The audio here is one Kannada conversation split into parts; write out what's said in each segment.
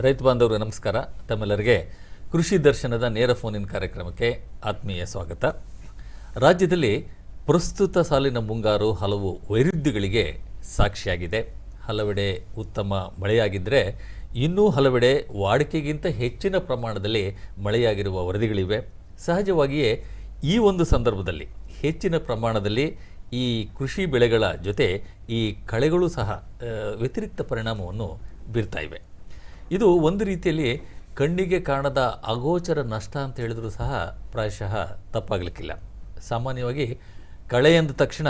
ರೈತ ಬಾಂಧವರು, ನಮಸ್ಕಾರ. ತಮ್ಮೆಲ್ಲರಿಗೆ ಕೃಷಿ ದರ್ಶನದ ನೇರ ಫೋನಿನ ಕಾರ್ಯಕ್ರಮಕ್ಕೆ ಆತ್ಮೀಯ ಸ್ವಾಗತ. ರಾಜ್ಯದಲ್ಲಿ ಪ್ರಸ್ತುತ ಸಾಲಿನ ಮುಂಗಾರು ಹಲವು ವೈರುಧ್ಯಗಳಿಗೆ ಸಾಕ್ಷಿಯಾಗಿದೆ. ಹಲವೆಡೆ ಉತ್ತಮ ಮಳೆಯಾಗಿದ್ದರೆ ಇನ್ನೂ ಹಲವೆಡೆ ವಾಡಿಕೆಗಿಂತ ಹೆಚ್ಚಿನ ಪ್ರಮಾಣದಲ್ಲಿ ಮಳೆಯಾಗಿರುವ ವರದಿಗಳಿವೆ. ಸಹಜವಾಗಿಯೇ ಈ ಒಂದು ಸಂದರ್ಭದಲ್ಲಿ ಹೆಚ್ಚಿನ ಪ್ರಮಾಣದಲ್ಲಿ ಈ ಕೃಷಿ ಬೆಳೆಗಳ ಜೊತೆ ಈ ಕಳೆಗಳು ಸಹ ವ್ಯತಿರಿಕ್ತ ಪರಿಣಾಮವನ್ನು ಬೀರ್ತಾ ಇವೆ. ಇದು ಒಂದು ರೀತಿಯಲ್ಲಿ ಕಣ್ಣಿಗೆ ಕಾಣದ ಅಗೋಚರ ನಷ್ಟ ಅಂತ ಹೇಳಿದರೂ ಸಹ ಪ್ರಾಯಶಃ ತಪ್ಪಾಗಲಿಕ್ಕಿಲ್ಲ. ಸಾಮಾನ್ಯವಾಗಿ ಕಳೆ ಎಂದ ತಕ್ಷಣ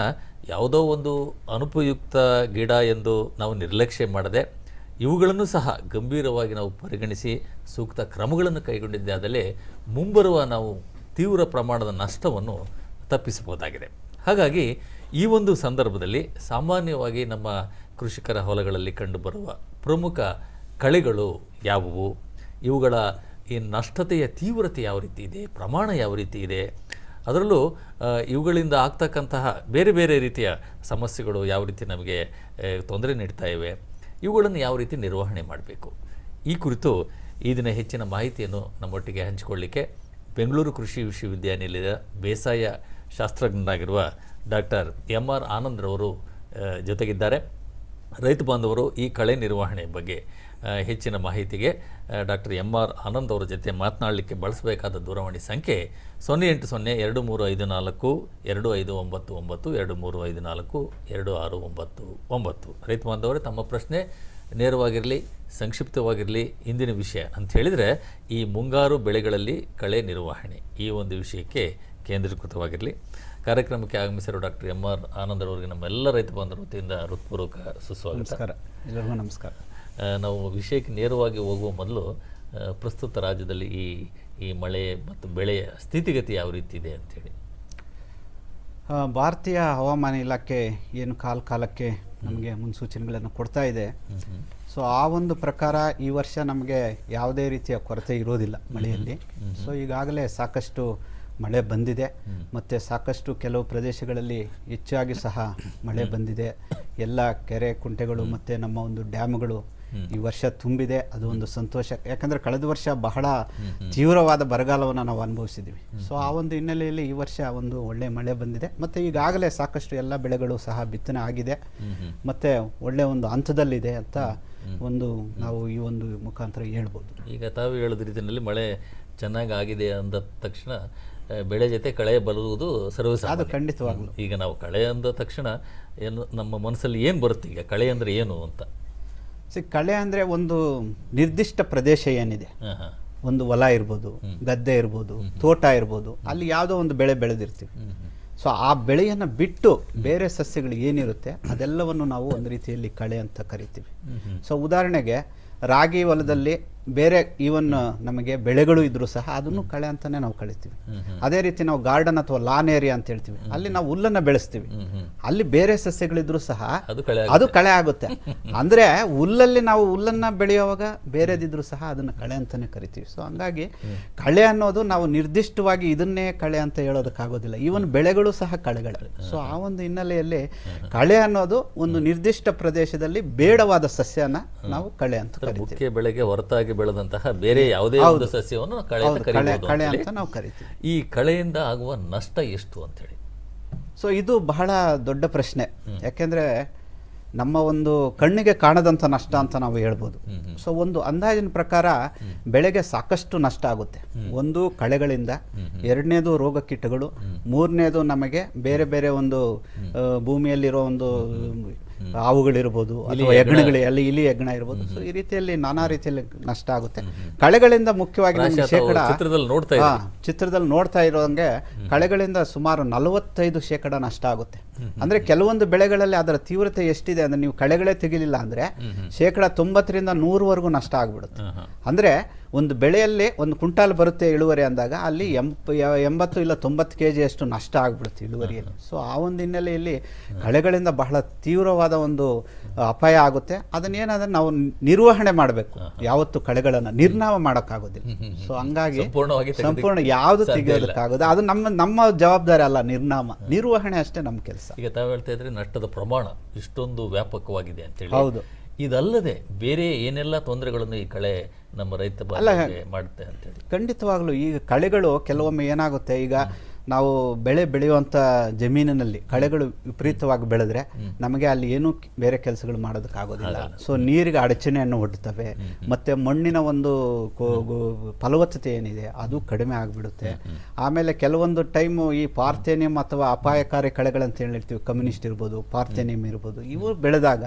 ಯಾವುದೋ ಒಂದು ಅನುಪಯುಕ್ತ ಗಿಡ ಎಂದು ನಾವು ನಿರ್ಲಕ್ಷ್ಯ ಮಾಡದೆ ಇವುಗಳನ್ನು ಸಹ ಗಂಭೀರವಾಗಿ ನಾವು ಪರಿಗಣಿಸಿ ಸೂಕ್ತ ಕ್ರಮಗಳನ್ನು ಕೈಗೊಂಡಿದ್ದಾದಲ್ಲಿ ಮುಂಬರುವ ನಾವು ತೀವ್ರ ಪ್ರಮಾಣದ ನಷ್ಟವನ್ನು ತಪ್ಪಿಸಬಹುದಾಗಿದೆ. ಹಾಗಾಗಿ ಈ ಒಂದು ಸಂದರ್ಭದಲ್ಲಿ ಸಾಮಾನ್ಯವಾಗಿ ನಮ್ಮ ಕೃಷಿಕರ ಹೊಲಗಳಲ್ಲಿ ಕಂಡುಬರುವ ಪ್ರಮುಖ ಕಳೆಗಳು ಯಾವುವು? ಇವುಗಳ ಈ ನಷ್ಟತೆಯ ತೀವ್ರತೆ ಯಾವ ರೀತಿ ಇದೆ? ಪ್ರಮಾಣ ಯಾವ ರೀತಿ ಇದೆ? ಅದರಲ್ಲೂ ಇವುಗಳಿಂದ ಆಗ್ತಕ್ಕಂತಹ ಬೇರೆ ಬೇರೆ ರೀತಿಯ ಸಮಸ್ಯೆಗಳು ಯಾವ ರೀತಿ ನಮಗೆ ತೊಂದರೆ ನೀಡ್ತಾ ಇವೆ, ಇವುಗಳನ್ನು ಯಾವ ರೀತಿ ನಿರ್ವಹಣೆ ಮಾಡಬೇಕು? ಈ ಕುರಿತು ಈ ದಿನ ಹೆಚ್ಚಿನ ಮಾಹಿತಿಯನ್ನು ನಮ್ಮೊಟ್ಟಿಗೆ ಹಂಚಿಕೊಳ್ಳಿಕ್ಕೆ ಬೆಂಗಳೂರು ಕೃಷಿ ವಿಶ್ವವಿದ್ಯಾನಿಲಯದ ಬೇಸಾಯ ಶಾಸ್ತ್ರಜ್ಞರಾಗಿರುವ ಡಾಕ್ಟರ್ ಎಂ ಆರ್ ಆನಂದ್ರವರು ಜೊತೆಗಿದ್ದಾರೆ. ರೈತ ಬಾಂಧವರು ಈ ಕಳೆ ನಿರ್ವಹಣೆ ಬಗ್ಗೆ ಹೆಚ್ಚಿನ ಮಾಹಿತಿಗೆ ಡಾಕ್ಟರ್ ಎಂ ಆರ್ ಆನಂದ್ ಅವರ ಜೊತೆ ಮಾತನಾಡಲಿಕ್ಕೆ ಬಳಸಬೇಕಾದ ದೂರವಾಣಿ ಸಂಖ್ಯೆ ಸೊನ್ನೆ ಎಂಟು ಸೊನ್ನೆ ಎರಡು ಮೂರು ಐದು ನಾಲ್ಕು, ಎರಡು ಐದು ಒಂಬತ್ತು ಒಂಬತ್ತು, ಎರಡು ಮೂರು ಐದು ನಾಲ್ಕು, ಎರಡು ಆರು ಒಂಬತ್ತು ಒಂಬತ್ತು. ರೈತ ಬಾಂಧವರೇ, ತಮ್ಮ ಪ್ರಶ್ನೆ ನೇರವಾಗಿರಲಿ, ಸಂಕ್ಷಿಪ್ತವಾಗಿರಲಿ, ಇಂದಿನ ವಿಷಯ ಅಂತ ಹೇಳಿದರೆ, ಈ ಮುಂಗಾರು ಬೆಳೆಗಳಲ್ಲಿ ಕಳೆ ನಿರ್ವಹಣೆ ಈ ಒಂದು ವಿಷಯಕ್ಕೆ ಕೇಂದ್ರೀಕೃತವಾಗಿರಲಿ. ಕಾರ್ಯಕ್ರಮಕ್ಕೆ ಆಗಮಿಸಿರುವ ಡಾಕ್ಟರ್ ಎಂ ಆರ್ ಆನಂದ್ ಅವರಿಗೆ ನಮ್ಮೆಲ್ಲ ರೈತ ಬಾಂಧವರ ವತಿಯಿಂದ ಹೃತ್ಪೂರ್ವಕ ಸುಸ್ವಾಗತ. ನಮಸ್ಕಾರ. ಎಲ್ಲರಿಗೂ ನಮಸ್ಕಾರ. ನಾವು ವಿಷಯಕ್ಕೆ ನೇರವಾಗಿ ಹೋಗುವ ಮೊದಲು ಪ್ರಸ್ತುತ ರಾಜ್ಯದಲ್ಲಿ ಈ ಈ ಮಳೆ ಮತ್ತು ಬೆಳೆಯ ಸ್ಥಿತಿಗತಿ ಯಾವ ರೀತಿ ಇದೆ ಅಂತೇಳಿ ಆ, ಭಾರತೀಯ ಹವಾಮಾನ ಇಲಾಖೆ ಏನು ಕಾಲ ಕಾಲಕ್ಕೆ ನಮಗೆ ಮುನ್ಸೂಚನೆಗಳನ್ನು ಕೊಡ್ತಾ ಇದೆ. ಸೊ ಆ ಒಂದು ಪ್ರಕಾರ ಈ ವರ್ಷ ನಮಗೆ ಯಾವುದೇ ರೀತಿಯ ಕೊರತೆ ಇರೋದಿಲ್ಲ ಮಳೆಯಲ್ಲಿ. ಸೊ ಈಗಾಗಲೇ ಸಾಕಷ್ಟು ಮಳೆ ಬಂದಿದೆ. ಮತ್ತು ಸಾಕಷ್ಟು ಕೆಲವು ಪ್ರದೇಶಗಳಲ್ಲಿ ಹೆಚ್ಚಾಗಿ ಸಹ ಮಳೆ ಬಂದಿದೆ. ಎಲ್ಲ ಕೆರೆ ಕುಂಟೆಗಳು ಮತ್ತು ನಮ್ಮ ಒಂದು ಡ್ಯಾಮ್ಗಳು ಈ ವರ್ಷ ತುಂಬಿದೆ ಅದು ಒಂದು ಸಂತೋಷ. ಯಾಕಂದ್ರೆ ಕಳೆದ ವರ್ಷ ಬಹಳ ತೀವ್ರವಾದ ಬರಗಾಲವನ್ನು ನಾವು ಅನುಭವಿಸಿದ್ದೀವಿ ಸೊ ಆ ಒಂದು ಹಿನ್ನೆಲೆಯಲ್ಲಿ ಈ ವರ್ಷ ಒಂದು ಒಳ್ಳೆ ಮಳೆ ಬಂದಿದೆ. ಮತ್ತೆ ಈಗಾಗಲೇ ಸಾಕಷ್ಟು ಎಲ್ಲ ಬೆಳೆಗಳು ಸಹ ಬಿತ್ತನೆ ಆಗಿದೆ. ಮತ್ತೆ ಒಳ್ಳೆ ಒಂದು ಹಂತದಲ್ಲಿದೆ ಅಂತ ಒಂದು ನಾವು ಈ ಒಂದು ಮುಖಾಂತರ ಹೇಳ್ಬೋದು. ಈಗ ತಾವು ಹೇಳಿದ ರೀತಿಯಲ್ಲಿ ಮಳೆ ಚೆನ್ನಾಗಿ ಆಗಿದೆ ಅಂದ ತಕ್ಷಣ ಬೆಳೆ ಜೊತೆ ಕಳೆ ಬರುವುದು ಸರ್ವಿಸ್ ಅದು ಖಂಡಿತವಾಗ್ಲೂ. ಈಗ ನಾವು ಕಳೆ ಅಂದ ತಕ್ಷಣ ಏನು ನಮ್ಮ ಮನಸ್ಸಲ್ಲಿ ಏನು ಬರುತ್ತೆ ಈಗ? ಕಳೆ ಅಂದರೆ ಏನು ಅಂತ? ಸಿ ಕಳೆ ಅಂದರೆ ಒಂದು ನಿರ್ದಿಷ್ಟ ಪ್ರದೇಶ ಏನಿದೆ? ಒಂದು ಹೊಲ ಇರ್ಬೋದು ಗದ್ದೆ ಇರ್ಬೋದು ತೋಟ ಇರ್ಬೋದು ಅಲ್ಲಿ ಯಾವುದೋ ಒಂದು ಬೆಳೆ ಬೆಳೆದಿರ್ತೀವಿ. ಸೊ ಆ ಬೆಳೆಯನ್ನು ಬಿಟ್ಟು ಬೇರೆ ಸಸ್ಯಗಳು ಏನಿರುತ್ತೆ ಅದೆಲ್ಲವನ್ನು ನಾವು ಒಂದು ರೀತಿಯಲ್ಲಿ ಕಳೆ ಅಂತ ಕರಿತೀವಿ. ಸೊ ಉದಾಹರಣೆಗೆ ರಾಗಿ ಹೊಲದಲ್ಲಿ ಬೇರೆ ಈವನ್ ನಮಗೆ ಬೆಳೆಗಳು ಇದ್ರೂ ಸಹ ಅದನ್ನು ಕಳೆ ಅಂತಾನೆ ನಾವು ಕಳಿತೀವಿ ಅದೇ ರೀತಿ ನಾವು ಗಾರ್ಡನ್ ಅಥವಾ ಲಾನ್ ಏರಿಯಾ ಅಂತ ಹೇಳ್ತೀವಿ. ಅಲ್ಲಿ ನಾವು ಹುಲ್ಲನ್ನ ಬೆಳೆಸ್ತೀವಿ. ಅಲ್ಲಿ ಬೇರೆ ಸಸ್ಯಗಳಿದ್ರು ಸಹ ಅದು ಕಳೆ ಆಗುತ್ತೆ. ಅಂದ್ರೆ ಹುಲ್ಲಲ್ಲಿ ನಾವು ಹುಲ್ಲನ್ನ ಬೆಳೆಯುವಾಗ ಬೇರೆದಿದ್ರು ಸಹ ಅದನ್ನ ಕಳೆ ಅಂತಾನೆ ಕರಿತೀವಿ. ಸೊ ಹಂಗಾಗಿ ಕಳೆ ಅನ್ನೋದು ನಾವು ನಿರ್ದಿಷ್ಟವಾಗಿ ಇದನ್ನೇ ಕಳೆ ಅಂತ ಹೇಳೋದಕ್ಕಾಗೋದಿಲ್ಲ. ಈವನ್ ಬೆಳೆಗಳು ಸಹ ಕಳೆಗಳು. ಸೊ ಆ ಒಂದು ಹಿನ್ನೆಲೆಯಲ್ಲಿ ಕಳೆ ಅನ್ನೋದು ಒಂದು ನಿರ್ದಿಷ್ಟ ಪ್ರದೇಶದಲ್ಲಿ ಬೇಡವಾದ ಸಸ್ಯನ ನಾವು ಕಳೆ ಅಂತ ಕರಿತೀವಿ. ಬೆಳೆಗೆ ಹೊರತಾಗಿ ಬೆಳೆದಂತಹ ಬೇರೆ ಯಾವುದೇ ಒಂದು ಸಸ್ಯವನ್ನು ಕಳೆ ಅಂತ ಕರಿಬಹುದು ಕಳೆ ಅಂತ ನಾವು ಕರಿತೀವಿ. ಈ ಕಳೆಯಿಂದ ಆಗುವ ನಷ್ಟ ಎಷ್ಟು ಅಂತೇಳಿ ಸೊ ಇದು ಬಹಳ ದೊಡ್ಡ ಪ್ರಶ್ನೆ. ಯಾಕೆಂದ್ರೆ ನಮ್ಮ ಒಂದು ಕಣ್ಣಿಗೆ ಕಾಣದಂಥ ನಷ್ಟ ಅಂತ ನಾವು ಹೇಳ್ಬೋದು. ಸೊ ಒಂದು ಅಂದಾಜಿನ ಪ್ರಕಾರ ಬೆಳೆಗೆ ಸಾಕಷ್ಟು ನಷ್ಟ ಆಗುತ್ತೆ. ಒಂದು ಕಳೆಗಳಿಂದ ಎರಡನೇದು ರೋಗ ಕೀಟಗಳು ಮೂರನೇದು ನಮಗೆ ಬೇರೆ ಬೇರೆ ಒಂದು ಭೂಮಿಯಲ್ಲಿರೋ ಒಂದು ಹಾವುಗಳಿರ್ಬೋದು ಅಥವಾ ಹೆಗ್ಣಗಳು ಅಲ್ಲಿ ಇಲಿ ಹೆಗ್ಣ ಇರ್ಬೋದು. ಸೊ ಈ ರೀತಿಯಲ್ಲಿ ನಾನಾ ರೀತಿಯಲ್ಲಿ ನಷ್ಟ ಆಗುತ್ತೆ. ಕಳೆಗಳಿಂದ ಮುಖ್ಯವಾಗಿ ನಮ್ಗೆ ಶೇಕಡ ಚಿತ್ರದಲ್ಲಿ ನೋಡ್ತಾ ಇರೋಂಗೆ ಕಳೆಗಳಿಂದ ಸುಮಾರು ನಲವತ್ತೈದು ಶೇಕಡ ನಷ್ಟ ಆಗುತ್ತೆ. ಅಂದ್ರೆ ಕೆಲವೊಂದು ಬೆಳೆಗಳಲ್ಲಿ ಅದರ ತೀವ್ರತೆ ಎಷ್ಟಿದೆ ಅಂದ್ರೆ ನೀವು ಕಳೆಗಳೇ ತೆಗಿಲಿಲ್ಲ ಅಂದ್ರೆ ಶೇಕಡ ತೊಂಬತ್ತರಿಂದ ನೂರವರೆಗೂ ನಷ್ಟ ಆಗ್ಬಿಡುತ್ತೆ. ಅಂದ್ರೆ ಒಂದು ಬೆಳೆಯಲ್ಲಿ ಒಂದು ಕುಂಟಾಲ್ ಬರುತ್ತೆ ಇಳುವರಿ ಅಂದಾಗ ಅಲ್ಲಿ ಎಂಪ್ ಎಂಬತ್ತು ಇಲ್ಲ ತೊಂಬತ್ತು ಕೆ ಜಿಯಷ್ಟು ನಷ್ಟ ಆಗ್ಬಿಡುತ್ತೆ ಇಳುವರಿಯಲ್ಲಿ. ಸೊ ಆ ಒಂದು ಹಿನ್ನೆಲೆಯಲ್ಲಿ ಕಳೆಗಳಿಂದ ಬಹಳ ತೀವ್ರವಾದ ಒಂದು ಅಪಾಯ ಆಗುತ್ತೆ. ಅದನ್ನೇನಾದ್ರೆ ನಾವು ನಿರ್ವಹಣೆ ಮಾಡಬೇಕು. ಯಾವತ್ತು ಕಳೆಗಳನ್ನು ನಿರ್ನಾಮ ಮಾಡೋಕ್ಕಾಗೋದಿಲ್ಲ. ಸೊ ಹಂಗಾಗಿ ಸಂಪೂರ್ಣ ಯಾವುದು. ತೆಗೆಯೋದಕ್ಕಾಗೋದು ಅದು ನಮ್ಮ ನಮ್ಮ ಜವಾಬ್ದಾರಿ ಅಲ್ಲ ನಿರ್ನಾಮ. ನಿರ್ವಹಣೆ ಅಷ್ಟೇ ನಮ್ಮ ಕೆಲಸ. ಈಗ ತಾವು ಹೇಳ್ತಾ ಇದ್ರೆ ನಷ್ಟದ ಪ್ರಮಾಣ ಇಷ್ಟೊಂದು ವ್ಯಾಪಕವಾಗಿದೆ ಅಂತೇಳಿ. ಹೌದು. ಇದಲ್ಲದೆ ಬೇರೆ ಏನೆಲ್ಲ ತೊಂದರೆಗಳನ್ನು ಈ ಕಳೆ ನಮ್ಮ ರೈತ ಮಾಡುತ್ತೆ ಅಂತೇಳಿ ಖಂಡಿತವಾಗ್ಲೂ ಈಗ ಕಳೆಗಳು ಕೆಲವೊಮ್ಮೆ ಏನಾಗುತ್ತೆ? ಈಗ ನಾವು ಬೆಳೆ ಬೆಳೆಯುವಂಥ ಜಮೀನಿನಲ್ಲಿ ಕಳೆಗಳು ವಿಪರೀತವಾಗಿ ಬೆಳೆದ್ರೆ ನಮಗೆ ಅಲ್ಲಿ ಏನೂ ಬೇರೆ ಕೆಲಸಗಳು ಮಾಡೋದಕ್ಕಾಗೋದಿಲ್ಲ. ಸೊ ನೀರಿಗೆ ಅಡಚಣೆಯನ್ನು ಒಡ್ತವೆ ಮತ್ತೆ ಮಣ್ಣಿನ ಒಂದು ಫಲವತ್ತತೆ ಏನಿದೆ ಅದು ಕಡಿಮೆ ಆಗಿಬಿಡುತ್ತೆ. ಆಮೇಲೆ ಕೆಲವೊಂದು ಟೈಮು ಈ ಪಾರ್ಥೇನಿಯಂ ಅಥವಾ ಅಪಾಯಕಾರಿ ಕಳೆಗಳಂತ ಹೇಳಿರ್ತೀವಿ ಕಮ್ಯುನಿಸ್ಟ್ ಇರ್ಬೋದು ಪಾರ್ಥೇನಿಯಂ ಇರ್ಬೋದು ಇವು ಬೆಳೆದಾಗ